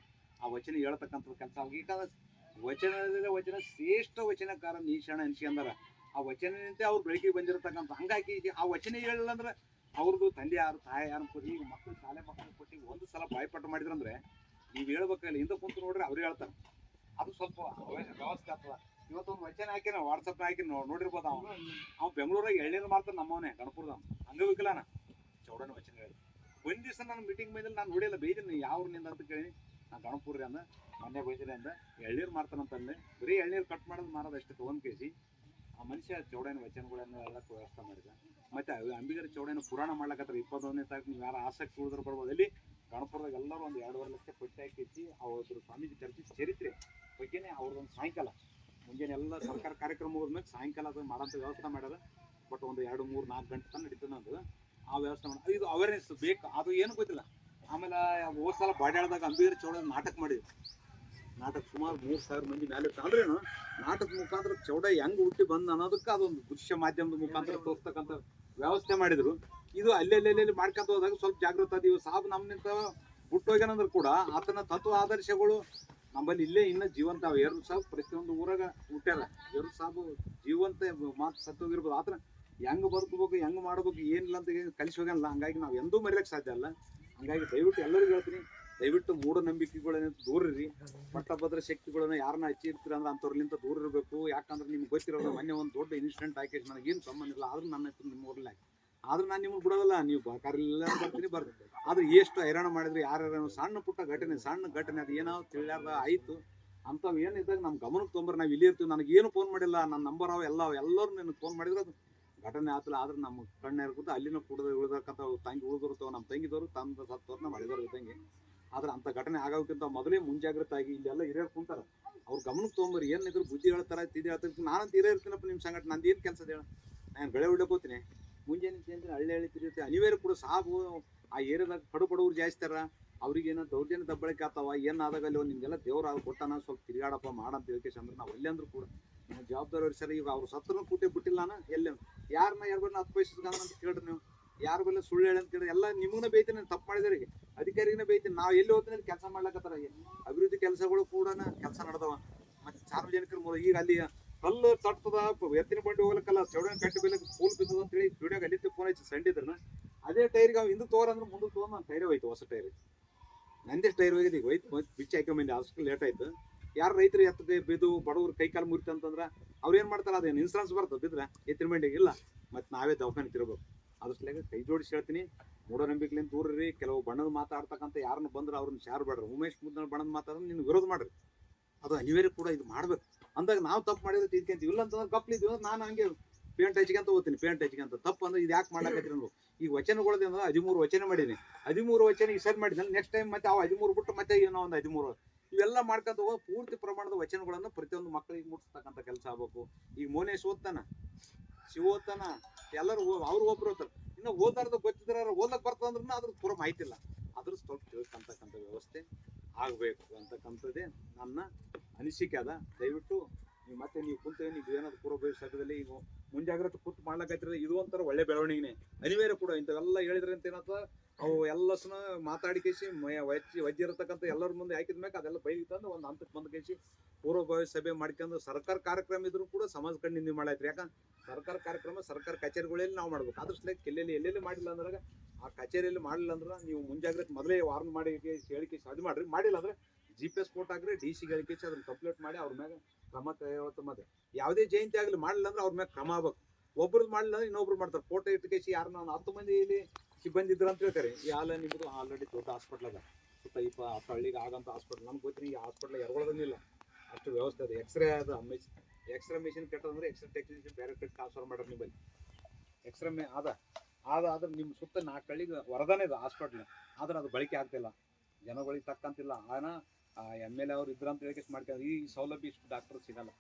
ಆ ವಚನ ಹೇಳ್ತಕ್ಕಂಥ ಕೆಲಸ ಈಗ ವಚನದ ವಚನ, ಶ್ರೇಷ್ಠ ವಚನಕಾರ ನೀಶಾಣ ಅನ್ಸ್ಕೊಂಡಾರ ಆ ವಚನದಂತೆ ಅವ್ರು ಬೆಳಕಿಗೆ ಬಂದಿರತಕ್ಕಂಥ ಹಂಗಾಗಿ ಆ ವಚನ ಹೇಳಿಲ್ಲ ಅಂದ್ರೆ ಅವ್ರದ್ದು ತಂದೆ ಯಾರು, ತಾಯಿ ಯಾರು ಕೊಟ್ಟು ಈಗ ಮಕ್ಕಳು ಶಾಲೆ ಮಕ್ಕಳು ಕೊಟ್ಟು ಒಂದು ಸಲ ಬಾಯ್ಪಾಠ ಮಾಡಿದ್ರಂದ್ರೆ ನೀವು ಹೇಳ್ಬೇಕಲ್ಲ ಹಿಂದೆ ಕುಂತು ನೋಡ್ರಿ ಅವ್ರು ಹೇಳ್ತಾರೆ. ಅದು ಸ್ವಲ್ಪ ವ್ಯವಸ್ಥೆ ಆಗ್ತದ. ಇವತ್ತೊಂದು ವಚನ ನಾವು ವಾಟ್ಸಪ್ ಹಾಕಿ ನೋಡಿರ್ಬೋದು ಅವ. ಅವ್ನು ಬೆಂಗಳೂರಾಗ ಎಳ್ನೀರು ಮಾರ್ತಾನೆ ನಮ್ಮವನೇ ಗಣಪುರದ ನಾ ಚೌಡನ ವಚನ ಹೇಳಿ. ಒಂದ್ ದಿವಸ ನಾನು ಮೀಟಿಂಗ್ ಬಂದಿಲ್ಲ, ನಾನು ನೋಡಿಲ್ಲ. ಬೈದಿನಿ ಯಾವ ಊರಿನಿಂದ ಅಂತ ಕೇಳಿ, ನಾನು ಗಣಪುರ್ರಿ ಅಂದ, ಮೊನ್ನೆ ಬೈದಿನಿ ಅಂದ. ಎಳ್ನೀರು ಮಾರ್ತಾನಂತಂದೆ ಬರೀ ಎಳ್ನೀರು ಕಟ್ ಮಾಡೋದು ಮಾರೋದು ಅಷ್ಟು ಕೆ ಕೇಸಿ ಆ ಮನುಷ್ಯ ಚೌಡನ ವಚನಗಳನ್ನು ಎಲ್ಲ ವ್ಯವಸ್ಥೆ ಮಾಡಿದ. ಮತ್ತೆ ಅಂಬಿಗರ ಚೌಡನ ಪುರಾಣ ಮಾಡ್ಲಕತ್ತಾರ ಇಪ್ಪತ್ತೊಂದನೇ ತಾರೀಕು ನೀವು ಯಾರು ಆಸಕ್ತಿ ಉಳಿದ್ರೆ ಬರ್ಬೋದು. ಅಲ್ಲಿ ಗಣಪುರದಾಗ ಎಲ್ಲರೂ ಒಂದು ಎರಡೂವರೆ ಲಕ್ಷ ಪಟ್ಟಿ ಹಾಕಿಚ್ಚಿ ಅವ್ರ ಸ್ವಾಮೀಜಿ ಚರ್ಚೆ ಚರಿತ್ರೆ ಬಗ್ಗೆನೇ ಅವ್ರದ್ದೊಂದು ಸಾಯಂಕಾಲ. ಮುಂಜಾನೆ ಎಲ್ಲ ಸರ್ಕಾರ ಕಾರ್ಯಕ್ರಮ ಹೋದ್ಮೇಲೆ ಸಾಯಂಕಾಲ ಅದು ಮಾಡೋಂಥ ವ್ಯವಸ್ಥೆ ಮಾಡ್ಯದ ಬಟ್ ಒಂದು ಎರಡು, ಮೂರು, ನಾಲ್ಕು ಗಂಟೆ ತನಕ ನಡೀತದೆ ಅದು. ಆ ವ್ಯವಸ್ಥೆ ಮಾಡಿ ಇದು ಅವೇರ್ನೆಸ್ ಬೇಕು. ಅದು ಏನು ಗೊತ್ತಿಲ್ಲ. ಆಮೇಲೆ ಹೋದ ಸಲ ಬಾಡ್ಯಾಳದಾಗ ಅಂಬಿಗರ ಚೌಡ ನಾಟಕ ಮಾಡಿದ್ವಿ ನಾಟಕ ಸುಮಾರು ಮೂರು ಸಾವಿರ ಮಂದಿ ಮೇಲೆ. ಅಂದ್ರೇನು ನಾಟಕ ಮುಖಾಂತರ ಚೌಡ ಹೆಂಗ್ ಹುಟ್ಟಿ ಬಂದ ಅನ್ನೋದಕ್ಕೆ ಅದೊಂದು ದೃಶ್ಯ ಮಾಧ್ಯಮದ ಮುಖಾಂತರ ತೋರಿಸ್ತಕ್ಕಂಥ ವ್ಯವಸ್ಥೆ ಮಾಡಿದ್ರು. ಇದು ಅಲ್ಲೆಲ್ಲೆಲ್ಲಿ ಮಾಡ್ಕೊಂತ ಹೋದಾಗ ಸ್ವಲ್ಪ ಜಾಗೃತ ಅದೀವಿ ಸಾಬ್ ನಮ್ಮಿಂದ ಹುಟ್ಟೋಗ್ಯಾನಂದ್ರೆ ಕೂಡ ಆತನ ತತ್ವ ಆದರ್ಶಗಳು ನಮ್ಮಲ್ಲಿ ಇಲ್ಲೇ ಇನ್ನ ಜೀವಂತ ಎರಡು ಸಾಬ್ ಪ್ರತಿಯೊಂದು ಊರಾಗ ಹುಟ್ಟ್ಯಾರ ಎರಡು ಸಾಬು ಜೀವಂತ ಮಾತು ಸತ್ತೋಗಿರ್ಬೋದು ಆತನ ಹೆಂಗ್ ಬದುಕಬೇಕು, ಹೆಂಗ್ ಮಾಡ್ಬೇಕು, ಏನಿಲ್ಲ ಅಂತ ಕಲಿಸಿ ಹೋಗಲ್ಲ ಹಂಗಾಗಿ ನಾವು ಎಂದೂ ಮರೆಯಕ್ಕೆ ಸಾಧ್ಯ ಅಲ್ಲ. ಹಂಗಾಗಿ ದಯವಿಟ್ಟು ಎಲ್ಲರಿಗೂ ಹೇಳ್ತೀನಿ ದಯವಿಟ್ಟು ಮೂಢನಂಬಿಕೆಗಳನ್ನ ದೂರ ದೂರಿರಿ. ಪಟ್ಟಭದ್ರ ಶಕ್ತಿಗಳನ್ನ ಯಾರನ್ನ ಹಚ್ಚಿರ್ತೀರ ಅಂದ್ರೆ ಅಂಥವ್ರಲಿಂದ ದೂರ ಇರಬೇಕು. ಯಾಕಂದ್ರೆ ನಿಮ್ಗೆ ಗೊತ್ತಿರೋದು ಮೊನ್ನೆ ಒಂದು ದೊಡ್ಡ ಇನ್ಸಿಡೆಂಟ್ ಆಕೈತಿ ನನಗೇನು ಸಂಬಂಧ ಇಲ್ಲ. ಆದ್ರೂ ನನ್ನ ಹೆಸರು ನಿಮ್ಮ ಊರಲ್ಲಿ ಹಾಕಿ ಆದ್ರೆ ನಾನು ನಿಮ್ಗೆ ಬಿಡೋದಲ್ಲ. ನೀವು ಕರಿಲ್ಲ ಬರ್ತೀನಿ ಬರ್ತೀನಿ. ಆದ್ರೆ ಎಷ್ಟು ಹೈರಾಣ ಮಾಡಿದ್ರೆ, ಯಾರ್ಯಾರು ಸಣ್ಣ ಪುಟ್ಟ ಘಟನೆ, ಸಣ್ಣ ಘಟನೆ, ಅದು ಏನೋ ತಿಳಿಯಾರ್ದ ಆಯ್ತು. ಅಂಥವು ಏನಿದ್ದಾಗ ನಮ್ಮ ಗಮನಕ್ಕೆ ತೊಂಬರ್ ನಾವು ಇಲ್ಲಿ ಇರ್ತೀವಿ. ನನಗೆ ಏನು ಫೋನ್ ಮಾಡಿಲ್ಲ. ನನ್ನ ನಂಬರ್ ಅವ, ಎಲ್ಲ ಎಲ್ಲರೂ ನಿನಗೆ ಫೋನ್ ಮಾಡಿದ್ರೆ. ಅದು ಘಟನೆ ಆತಲ್ಲ. ಆದ್ರೆ ನಮ್ಮ ಕಣ್ಣ ಇರ್ಬೋದು ಅಲ್ಲಿನ ಕುಡ್ದು ಉಳಿದಕ್ಕಂಥ ತಂಗಿ ಉಳಿದಿರ್ತಾವ ನಮ್ಮ ತಂಗಿದವರು ತಂದ ಸತ್ತವ್ರನ್ನ ಮಾಡಿದವ್ರು ತಂಗಿ ಆದ್ರೆ ಅಂಥ ಘಟನೆ ಆಗೋಕ್ಕಿಂತ ಮೊದಲೇ ಮುಂಜಾಗ್ರತೆ ಆಗಿ ಇಲ್ಲೆಲ್ಲ ಹಿರಿಯರು ಕುಂತಾರ. ಅವ್ರು ಗಮನಕ್ಕೆ ತೊಗೊಂಬರಿ ಇದ್ರು ಬುದ್ಧಿ ಹೇಳ್ತಾರ ತಿದ್ದಿ ಹೇಳ್ತಾರೆ ನಾನಂತ ಹಿರಿಯ ಇರ್ತೀನಪ್ಪ ನಿಮ್ಮ ಸಂಘಟನೆ ನಂದು ಏನು ಕೆಲಸ ಹೇಳ. ನಾನು ಬೆಳೆ ಹೋಗ್ತೀನಿ. ಮುಂಜಾನೆ ಅಂದ್ರೆ ಹಳ್ಳಿ ಹಳ್ಳಿ ತಿರುಗುತ್ತೆ ಅನಿವಾರ್ಯ ಕೂಡ ಸಾಬು ಆ ಏರಿಯಾದಾಗ ಕಡು ಬಡವ್ರು ಅವ್ರಿಗೆ ಏನೋ ದೌರ್ಜನ್ಯ ದಬ್ಬಳಿಕೆ ಆಗ್ತಾವ, ಏನು ಆದಾಗ ಅಲ್ಲಿ ನಿಮ್ಗೆಲ್ಲ ದೇವ್ರ ಕೊಟ್ಟಾನ, ಸ್ವಲ್ಪ ತಿರುಗಾಡಪ್ಪ ಮಾಡಂತ ಹೇಳ್ಕೇಶ ಅಂದ್ರೆ ನಾವು ಅಲ್ಲೇ ಅಂದ್ರೂ ಕೂಡ. ನಾವು ಜವಾಬ್ದಾರಿ ಸರಿ ಈಗ ಅವ್ರು ಸತ್ರನು ಕೂಟೆ ಬಿಟ್ಟಿಲ್ಲ ನಾನು ಎಲ್ಲಿ? ಯಾರನ್ನ ಯಾರನ್ನ ಹತ್ತು ಪೈಸೆ ಅಂತ ಕೇಳ್ರಿ ನೀವು. ಯಾರ ಸುಳ್ಳು ಹೇಳಿ ಅಂತ ಕೇಳಿ ಎಲ್ಲ ನಿಮಗನ ಬೇಯ್ತೀನಿ ತಪ್ಪು ಮಾಡಿದ್ರಿಗೆ ಅಧಿಕಾರಿಗನ ಬೈತೀನಿ. ನಾವು ಎಲ್ಲಿ ಹೋಗ್ತೀನಿ ಕೆಲಸ ಮಾಡ್ಲಕತ್ತಾರ. ಅಭಿವೃದ್ಧಿ ಕೆಲಸಗಳು ಕೂಡ ಕೆಲಸ ನಡೆದವ. ಮತ್ತೆ ಸಾರ್ವಜನಿಕರ ಮೂಲ ಈಗ ಅಲ್ಲಿ ಕಲ್ಲು ತಟ್ಟದ ಎತ್ತಿನ ಬಂಡಿ ಹೋಗ್ಲಕ್ಕಲ್ಲ ಚೌಡನ ಕಟ್ಟಿ ಬೆಲೆ ಸ್ಕೂಲ್ ಬಿದ್ದದ ಅಂತ ಹೇಳಿ ವಿಡಿಯೋಗೆ ಅಲ್ಲಿ ಫೋನ್ ಹಚ್ಚಿ ಸಂಡಿದ್ರನ ಅದೇ ಟೈರ್ಗೆ ಹಿಂದೆ ತೋರ ಅಂದ್ರೆ ಮುಂದೆ ತೋರ್ ನಾನು ಟೈರ್ ಹೋಯ್ತು, ಹೊಸ ಟೈರ್ ನಂದೇ ಟೈರ್ ಹೋಗಿದೆ, ಈಗ ಹೋಯ್ತು, ಮತ್ತೆ ಬಿಚ್ಚಿ ಹಾಕೊಂಬಂದಿ, ಅಷ್ಟು ಲೇಟ್ ಆಯ್ತು. ಯಾರು ರೈತರು ಎತ್ತದೆ, ಬಿದ್ದು, ಬಡವರು ಕೈ ಕಾಲು ಮುರಿತ ಅಂತಂದ್ರೆ ಅವ್ರು ಏನು ಮಾಡ್ತಾರೆ, ಅದೇನು ಇನ್ಸೂರೆನ್ಸ್ ಬರ್ತದೆ ಬಿದ್ರೆ, ಎತ್ತಿನ ಬಂಡಿಗೆ ಇಲ್ಲ. ಮತ್ತೆ ನಾವೇ ದವಾಖಾನೆ ತಿರ್ಬೇಕು ಅದ್ರಸ್ಲಾಗ ಕೈ ಜೋಡಿಸಿ ಹೇಳ್ತೀನಿ. ಮೂಢನಂಬಿಕೆಲಿಂದ ದೂರ ಇರ್ರಿ ಕೆಲವು ಬಣ್ಣದ ಮಾತಾಡ್ತಕ್ಕಂಥ ಯಾರನ್ನು ಬಂದ್ರೆ ಅವ್ರನ್ನ ಶಾರ್ ಬೇಡ್ರಿ. ಉಮೇಶ್ ಮುದ್ದ ಬಣ್ಣದ ಮಾತಾಡಿದ್ರೆ ನಿನ್ನ ವಿರೋಧ ಮಾಡ್ರಿ. ಅದು ಅನಿವಾರ್ಯ ಕೂಡ ಇದು ಮಾಡ್ಬೇಕು. ಅಂದಾಗ ನಾವು ತಪ್ಪು ಮಾಡಿದ್ರೆ ತಿದ್ಕೊಂತೀವಿ ಇಲ್ಲ ಅಂತಂದ್ರೆ ಅಂದ್ರೆ ನಾನು ಹಂಗೆ ಪೇಂಟ್ ಹಚ್ಕೊಂತ ಓದ್ತೀನಿ. ಪೇಂಟ್ ಹಚ್ಕೊಂತ ತಪ್ಪು ಅಂದ್ರೆ ಇದು ಯಾಕೆ ಮಾಡ್ಲಾಕತ್ತೀರಿ ಅನ್ಬೇಕು ಈಗ ವಚನಗಳದ್ದು ಅಂದ್ರೆ ಹದಿಮೂರು ವಚನ ಮಾಡೀನಿ. ಹದಿಮೂರು ವಚನ ಈ ಸರಿ ಮಾಡಿದ್ನಲ್ಲ ನೆಕ್ಸ್ಟ್ ಟೈಮ್ ಮತ್ತೆ ಅವು ಹದಿಮೂರು ಬಿಟ್ಟು ಮತ್ತೆ ಏನೋ ಒಂದು ಹದಿಮೂರು. ಇವೆಲ್ಲ ಮಾಡ್ಕೊಂತ ಹೋಗೋದು ಪೂರ್ತಿ ಪ್ರಮಾಣದ ವಚನಗಳನ್ನು ಪ್ರತಿಯೊಂದು ಮಕ್ಕಳಿಗೆ ಮುಟ್ಟಿಸ್ತಕ್ಕಂಥ ಕೆಲಸ ಆಗ್ಬೇಕು. ಈಗ ಮೋನೇಶ್ ಓದ್ತಾನ. ಶಿವ ಓದ್ತಾನ ಎಲ್ಲರೂ ಅವ್ರು ಒಬ್ರು ಓದ್ತಾರೆ ಇನ್ನು ಓದಾರ್ದ ಗೊತ್ತಿದ್ರೆ ಓದಕ್ ಬರ್ತದಂದ್ರೂ ಅದ್ರ ಪೂರ ಮಾಹಿತಿ ಇಲ್ಲ. ಅದ್ರ ಸ್ವಲ್ಪ ತಿಳ್ಕೊಂತಕ್ಕಂಥ ವ್ಯವಸ್ಥೆ ಆಗಬೇಕು ಅಂತಕ್ಕಂಥದ್ದೇ ನನ್ನ ಅನಿಸಿಕೆ ಅದ. ದಯವಿಟ್ಟು ನೀವು ಮತ್ತೆ ನೀವು ಕುಂತ, ನೀವು ಏನಾದ್ರು ಪೂರ್ವ ಭವಿಷ್ಯದಲ್ಲಿ ಈಗ ಮುಂಜಾಗ್ರತೆ ಕೂತು ಮಾಡ್ಲಕತ್ತಿರ ಇದು ಒಂಥರ ಒಳ್ಳೆ ಬೆಳವಣಿಗೆನೆ. ಅನಿವಾರ್ಯ ಕೂಡ ಇಂಥವೆಲ್ಲ ಹೇಳಿದ್ರೆ ಅಂತ ಏನತ್ತ ಅವು ಎಲ್ಲಸನ ಮಾತಾಡಿ ಕೇಸಿ ವಜ್ಜಿ ವಜ್ಜಿರತಕ್ಕಂಥ ಎಲ್ಲರ ಮುಂದೆ ಹಾಕಿದ ಮ್ಯಾಗ ಅದೆಲ್ಲ ಬೈಲಿ ತಂದು ಒಂದು ಹಂತಕ್ಕೆ ಬಂದ ಕೇಸಿ ಪೂರ್ವಭಾವಿ ಸಭೆ ಮಾಡ್ಕೊಂಡು ಸರ್ಕಾರ ಕಾರ್ಯಕ್ರಮ ಇದ್ರು ಕೂಡ ಸಮಾಜ ಕಣ್ಣಿಂದ ಮಾಡಾಯ್ತು ಯಾಕಂದ್ರೆ ಸರ್ಕಾರ ಕಾರ್ಯಕ್ರಮ, ಸರ್ಕಾರ ಕಚೇರಿಗಳಲ್ಲಿ ನಾವು ಮಾಡ್ಬೇಕು. ಅದ್ರ ಸಲಕ್ಕೆ ಎಲ್ಲೆಲ್ಲಿ ಎಲ್ಲೆಲ್ಲಿ ಮಾಡಿಲ್ಲ ಅಂದ್ರಾಗ ಆ ಕಚೇರಿಯಲ್ಲಿ ಮಾಡಿಲ್ಲ ಅಂದ್ರೆ ನೀವು ಮುಂಜಾಗ್ರತೆ ಮೊದಲೇ ವಾರ್ನ್ ಮಾಡಿ ಹೇಳಿಕೆ ಅದು ಮಾಡ್ರಿ. ಮಾಡಿಲ್ಲ ಅಂದ್ರೆ ಜಿ ಪಿ ಎಸ್ ಕೋಟ್ ಹಾಕ್ರಿ ಡಿ ಸಿ ಹೇಳಿಕೆ ಅದನ್ನ ಕಂಪ್ಲೀಟ್ ಮಾಡಿ ಅವ್ರ ಮ್ಯಾಗ ಕ್ರಮ ಮತ್ತೆ ಯಾವುದೇ ಜಯಂತಿ ಆಗಲಿ ಮಾಡಲಿಲ್ಲ ಅಂದ್ರೆ ಅವ್ರ ಮೇಲೆ ಕ್ರಮ ಆಗ್ಬೇಕು. ಒಬ್ರದ್ದು ಮಾಡಲಿಲ್ಲ ಅಂದ್ರೆ ಇನ್ನೊಬ್ರು ಮಾಡ್ತಾರೆ. ಫೋಟೋ ಇಟ್ಕೇಶಿ ಯಾರು ನಾನು ಹತ್ತು ಮಂದಿ ಇಲ್ಲಿ ಸಿಬ್ಬಂದಿ ಇದ್ರು ಅಂತ ಹೇಳ್ತಾರೆ. ಈ ನಿಮ್ಮದು ಆಲ್ರೆಡಿ ದೊಡ್ಡ ಹಾಸ್ಪಿಟ್ಲ್ ಅದ. ಸುತ್ತ ಇಪ್ಪ ಹಳ್ಳಿಗೆ ಆಗಂತ ಹಾಸ್ಪಿಟ್ಲ್ ನಮ್ಗೆ ಗೊತ್ತಿರಿ ಈ ಹಾಸ್ಪಿಟ್ಲ್ ಎರಗೊಳದಂಗಿಲ್ಲ ಅಷ್ಟು ವ್ಯವಸ್ಥೆ ಅದು. ಎಕ್ಸ್ರೇ ಅದ ಎಕ್ಸ್ರೇ ಮಿಷಿನ್ ಕೆಟ್ಟದಂದ್ರೆ ಎಕ್ಸ್ರೇ ಟೆಕ್ನಿಷಿಯನ್ ಬೇರೆ ಕಡೆ ಟ್ರಾನ್ಸ್ಫರ್ ಮಾಡ್ರಿ ನಿಮ್ಮಲ್ಲಿ. ಎಕ್ಸ್ರೇ ಮೇ ಅದ. ಆದ ಆದ್ರೆ ನಿಮ್ಮ ಸುತ್ತ ನಾಲ್ಕು ಹಳ್ಳಿಗೆ ವರದಾನ ಇದೆ ಹಾಸ್ಪಿಟ್ಲ್ ಆದ್ರೆ ಅದು ಬಳಕೆ ಆಗ್ತಿಲ್ಲ. ಜನಗಳಿಗೆ ತಕ್ಕಂತಿಲ್ಲ. ಆನ ಎಂ ಎಲ್ ಎ ಅವ್ರು ಇದ್ರಂತ ಹೇಳಿ ಮಾಡ್ಕೊಂಡು ಈ ಸೌಲಭ್ಯ ಇಷ್ಟು ಡಾಕ್ಟರ್ ಸಿಗಲ್ಲ.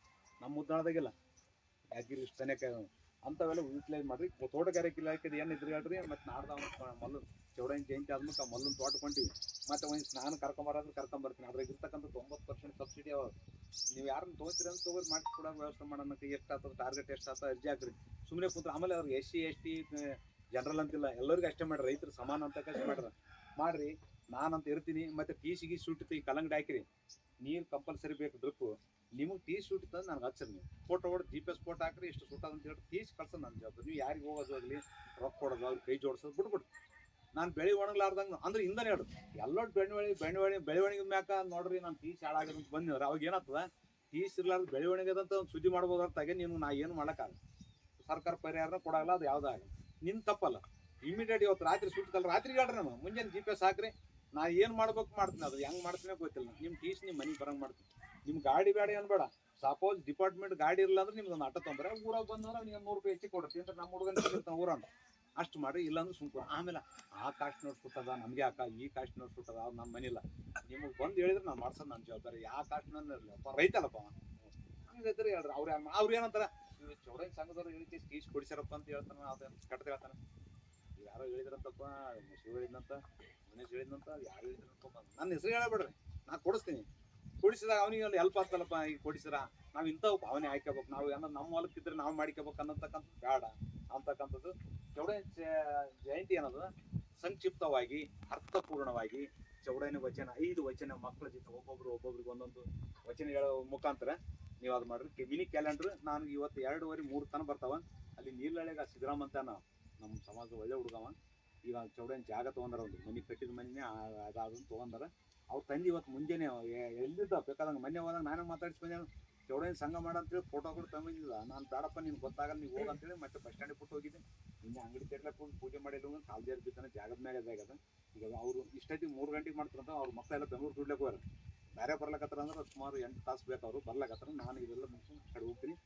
ನಮ್ಮ ಮುದ್ದಾಳದಾಗಿಲ್ಲ ಯಾದಗಿರಿ ಇಷ್ಟು ತನಕ ಅಂಥವೆಲ್ಲ ಯೂಟಿಲೈಸ್ ಮಾಡ್ರಿ. ತೋಟಗಾರಿಕೆ ಇಲಾಖೆ ಏನು ಇದ್ರ ಹೇಳ್ರಿ. ಮತ್ತು ನಾಡ್ದ ಮಲ್ಲು ಚೌಡನ ಜಯಂತಿ ಆದ್ಮೇಲೆ ಮಲ್ಲನ್ ತೋಟ ತೋಟಕೊಂಡಿವಿ ಮತ್ತೆ ಒಂದು ನಾನು ಕರ್ಕೊಂಬರಾದ್ರೆ ಕರ್ಕೊಂಬರ್ತೀನಿ. ಅದ್ರಾಗ ಇರ್ತಕ್ಕಂಥ ತೊಂಬತ್ತು ಪರ್ಸೆಂಟ್ ಸಬ್ಸಿಡಿ ಅವ. ನೀವು ಯಾರನ್ನ ತೋಚಿರ ಅಂತ ತಗೋರಿ, ಮಾಡಿ ಕೊಡೋ ವ್ಯವಸ್ಥೆ ಮಾಡೋಣ ಎಷ್ಟು ಆಗ್ತದೆ ಟಾರ್ಗೆಟ್ ಎಷ್ಟು ಆಗ್ತದೆ ಅರ್ಜಿ ಹಾಕ್ರಿ. ಸುಮ್ಮನೆ ಕೂತ್ರೆ ಆಮೇಲೆ ಅವ್ರಿಗೆ S C, S T general ಅಂತಿಲ್ಲ. ಎಲ್ಲರಿಗೂ ಅಷ್ಟೇ ಮಾಡ್ರಿ. ರೈತರು ಸಮಾನ ಅಂತ ಕಷ್ಟ ಮಾಡ್ರಿ. ಮಾಡ್ರಿ. ನಾನಂತ ಇರ್ತೀನಿ, ಮತ್ತೆ ಟೀ ಸಿಗಿ ಸೂಟ್ ಈ ಕಲ್ಲಂಗಡಿ ಹಾಕಿರಿ. ನೀರು ಕಂಪಲ್ಸರಿ ಬೇಕು ಡ್ರಿಪ್ ನಿಮಗೆ ಟೀ ಸೂಟ್ ತಂದು ನನಗೆ ಹಚ್ಚರಿ ನೀವು ಫೋಟೋ ಹೊಡೆದು ಜಿ ಪಿ ಎಸ್ ಫೋಟೋ ಹಾಕ್ರಿ, ಇಷ್ಟು ಸೂಟ್ ಅಂತ ಹೇಳಿ ಟೀಸ್ ಕಳ್ಸೋದು ನನ್ನ ಜವಾಬ್ದಾರಿ. ನೀವು ಯಾರಿಗೆ ಹೋಗೋದು ಆಗಲಿ, ರೊಕ್ಕ ಕೊಡೋದು ಅವ್ರಿಗೆ ಕೈ ಜೋಡಿಸೋದು ಬಿಟ್ಬಿಟ್ಟು ನಾನು ಬೆಳೆ ಒಣಗ್ಲಾರ್ದಂಗೆ ಅಂದ್ರೆ ಹಿಂದನೇ ಹೇಳು. ಎಲ್ಲ ಬೆಳವಣಿಗೆ ಬೆಳವಣಿಗೆ ಬೆಳವಣಿಗೆ ಮ್ಯಾಕ ನೋಡ್ರಿ ನಾನು ಟೀಸ್ ಹಾಳಾಗಿರೋ ಅಂತ ಬಂದಿದ್ರೆ. ಅವಾಗ ಏನಾಗ್ತದ? ಟೀಸ್ ಇರ್ಲಾರ್ದು ಬೆಳವಣಿಗೆ ಅಂತ ಒಂದು ಸುದ್ದಿ ಮಾಡ್ಬೋದು ಅಂತಾಗೆ ನೀನು ನಾ ಏನು ಮಾಡೋಕ್ಕಾಗಲ್ಲ. ಸರ್ಕಾರ ಪರಿಹಾರ ಕೊಡಲ್ಲ ಅದು ಯಾವುದಾಗಲ್ಲ ನಿನ್ನ ತಪ್ಪಲ್ಲ. ಇಮಿಡಿಯೇಟ್ ಇವತ್ತು ರಾತ್ರಿ ಸುಟ್ಟಲ್ಲ ರಾತ್ರಿ ಹೇಳ್ರಿ ನಮ್ಮ ಮುಂಜಾನೆ ಜಿ ಪಿ ಎಸ್ ಹಾಕ್ರಿ. ನಾ ಏನು ಮಾಡ್ಬೇಕು ಮಾಡ್ತೀನಿ, ಅದು ಹೆಂಗೆ ಮಾಡ್ತೀನಿ ಗೊತ್ತಿಲ್ಲ. ನಿಮ್ಮ ಟೀಸ್ ನಿಮ್ಮ ಮನೆಗೆ ಬರಂಗೆ ಮಾಡ್ತೀನಿ. ನಿಮ್ಮ ಗಾಡಿ ಬೇಡ ಏನು ಬೇಡ. ಸಪೋಸ್ ಡಿಪಾರ್ಟ್ಮೆಂಟ್ ಗಾಡಿ ಇರಲ್ಲ ಅಂದ್ರೆ ನಿಮ್ಗೆ ಒಂದು ಆಟೋ ತೊಂದ್ರೆ ಊರಾಗ ಬಂದ್ರೆ ನೀವು ನೂರು ರೂಪಾಯಿ ಹೆಚ್ಚಿ ಕೊಡ್ತೀನಿ ಅಂದ್ರೆ ನಮ್ಮ ಹುಡುಗನ ಊರಂಡ ಅಷ್ಟು ಮಾಡಿ ಇಲ್ಲಾಂದ್ರೆ ಸುಮ್ಕು ಆಮೇಲೆ ಆ ಕಾಸ್ಟ್ ನೋಡ್ಸ್ಬಿಟ್ಟದ, ನಮ್ಗೆ ಅಕ್ಕ ಈ ಕಾಸ್ಟ್ ನೋಡ್ಸ್ಬಿಟ್ಟದ ನಮ್ಮ ಮನಿಲ್ಲ. ನಿಮಗೆ ಬಂದು ಹೇಳಿದ್ರೆ ನಾನು ಮಾಡ್ಸೋದು ನನ್ನ ಜವಾಬ್ದಾರಿ. ಯಾವ ಕಾಸ್ಟ್ ನನ್ನ ಇರಲಿ. ಅಪ್ಪ ರೈತಲ್ಲಪ್ಪ. ಹಂಗೈತ್ರಿ ಹೇಳ್ರಿ. ಅವ್ರು ಅವ್ರು ಏನಂತಾರೆ? ಚೌಡನ್ ಸಂಘದವ್ರು ರೀತಿ ಟೀಸ್ ಕೊಡಿಸ್ಯಾರಪ್ಪ ಅಂತ ಹೇಳ್ತಾನೆ, ಅದೇನು ಕಟ್ಟ ಹೇಳ್ತಾನೆ. ಯಾರೋ ಹೇಳಿದ್ರಂತಪ್ಪ ಶಿವ ಹೇಳಿದ್ನಂತ, ಗಣೇಶ್ ಹೇಳಿದ್ನಂತ ಯಾರು ಹೇಳಿದ್ರಂತಪ್ಪ ನನ್ನ ಹೆಸರು ಹೇಳಬೇಡ್ರಿ ನಾ ಕೊಡಿಸ್ತೀನಿ. ಕೊಡಿಸಿದಾಗ ಅವನಿಗೆ ಅಲ್ಲಿ ಹೆಲ್ಪ್ ಆಗ್ತಲ್ಲಪ್ಪ ಈಗ ಕೊಡಿಸಿರ. ನಾವು ಇಂಥವು ಭಾವನೆ ಹಾಕ್ಕೋಬೇಕು ನಾವು ಏನೋ ನಮ್ಮ ಹೊಲಕ್ಕಿದ್ರೆ ನಾವು ಮಾಡ್ಕೋಬೇಕು ಅನ್ನತಕ್ಕಂಥ ಬೇಡ. ಅಂತಕ್ಕಂಥದ್ದು ಚೌಡಯ್ಯನ ಜ- ಜಯಂತಿ ಅನ್ನೋದು ಸಂಕ್ಷಿಪ್ತವಾಗಿ, ಅರ್ಥಪೂರ್ಣವಾಗಿ ಚೌಡಯ್ಯನ ವಚನ, ಐದು ವಚನ ಮಕ್ಕಳ ಜೊತೆ ಒಬ್ಬೊಬ್ರು ಒಬ್ಬೊಬ್ರಿಗೆ ಒಂದೊಂದು ವಚನ ಹೇಳೋ ಮುಖಾಂತರ ನೀವು ಅದು ಮಾಡ್ರಿ. ಮಿನಿ ಕ್ಯಾಲೆಂಡ್ರ್, ನಾನು ಇವತ್ತು ಎರಡೂವರೆ ಮೂರು ತನ ಬರ್ತಾವ. ಅಲ್ಲಿ ನೀರ್ಲಳೆಗ ಸಿದ್ದರಾಮ ಅಂತ ನಾವು ನಮ್ಮ ಸಮಾಜದ ಒಳ್ಳೆ ಹುಡುಗವ. ಈಗ ಚೌಡೇನ್ ಜಾಗ ತೊಗೊಂಡಾರ ಒಂದು ಮನೆ ಕಟ್ಟಿದ ಮನೆ ಅದಾದನ್ನು ತೊಗೊಂಡಾರ. ಅವ್ರ ತಂದೆ ಇವತ್ತು ಮುಂಜಾನೆ ಎಲ್ಲಿದ್ದ? ಬೇಕಾದಂಗೆ ಮನೆ ಹೋದಾಗ ನಾನು ಮಾತಾಡಿಸಿ ಬಂದೆ ಚೌಡೇನ್ ಸಂಘ ಮಾಡಂತೇಳಿ ಫೋಟೋ ಕೂಡ ತಂದಿಲ್ಲ ನಾನು ಬೇಡಪ್ಪ, ನಿನ್ಗೆ ಗೊತ್ತಾಗಲ್ಲ, ನೀವು ಹೋಗಂತೇಳಿ ಮತ್ತೆ ಬಸ್ ಸ್ಟ್ಯಾಂಡಿಗೆ ಬಿಟ್ಟು ಹೋಗಿದ್ದೆ. ನಿನ್ನೆ ಅಂಗಡಿ ತೆಗ್ಲಕ್ಕೆ ಹೋಗಿ ಪೂಜೆ ಮಾಡಿಲ್ಲ ಕಾಲ್ದೇರ್ ಬಿದ್ದಾನೆ ಜಾಗದ ಮೇಲೆ ಅದಾಗದ ಈಗ. ಅವರು ಇಷ್ಟೈತಿ ಮೂರು ಗಂಟೆಗೆ ಮಾಡ್ತಾರಂತ ಅವ್ರ ಮಕ್ಕಳೆಲ್ಲ ಬೆಂಗಳೂರು ದುಡ್ಲಕ್ಕೆ ಹೋಗ್ಯಾರ. ಬೇರೆ ಬರ್ಲಕತ್ತಾರ ಅಂದ್ರೆ ಸುಮಾರು ಎಂಟು ತಾಸು ಬೇಕು ಅವರು. ಬರ್ಲಕತ್ತಾರ. ನಾನು ಇದೆಲ್ಲ ಮುಗಿಸ್ಕೊಂಡು ಕಡೆ ಹೋಗ್ತೀನಿ.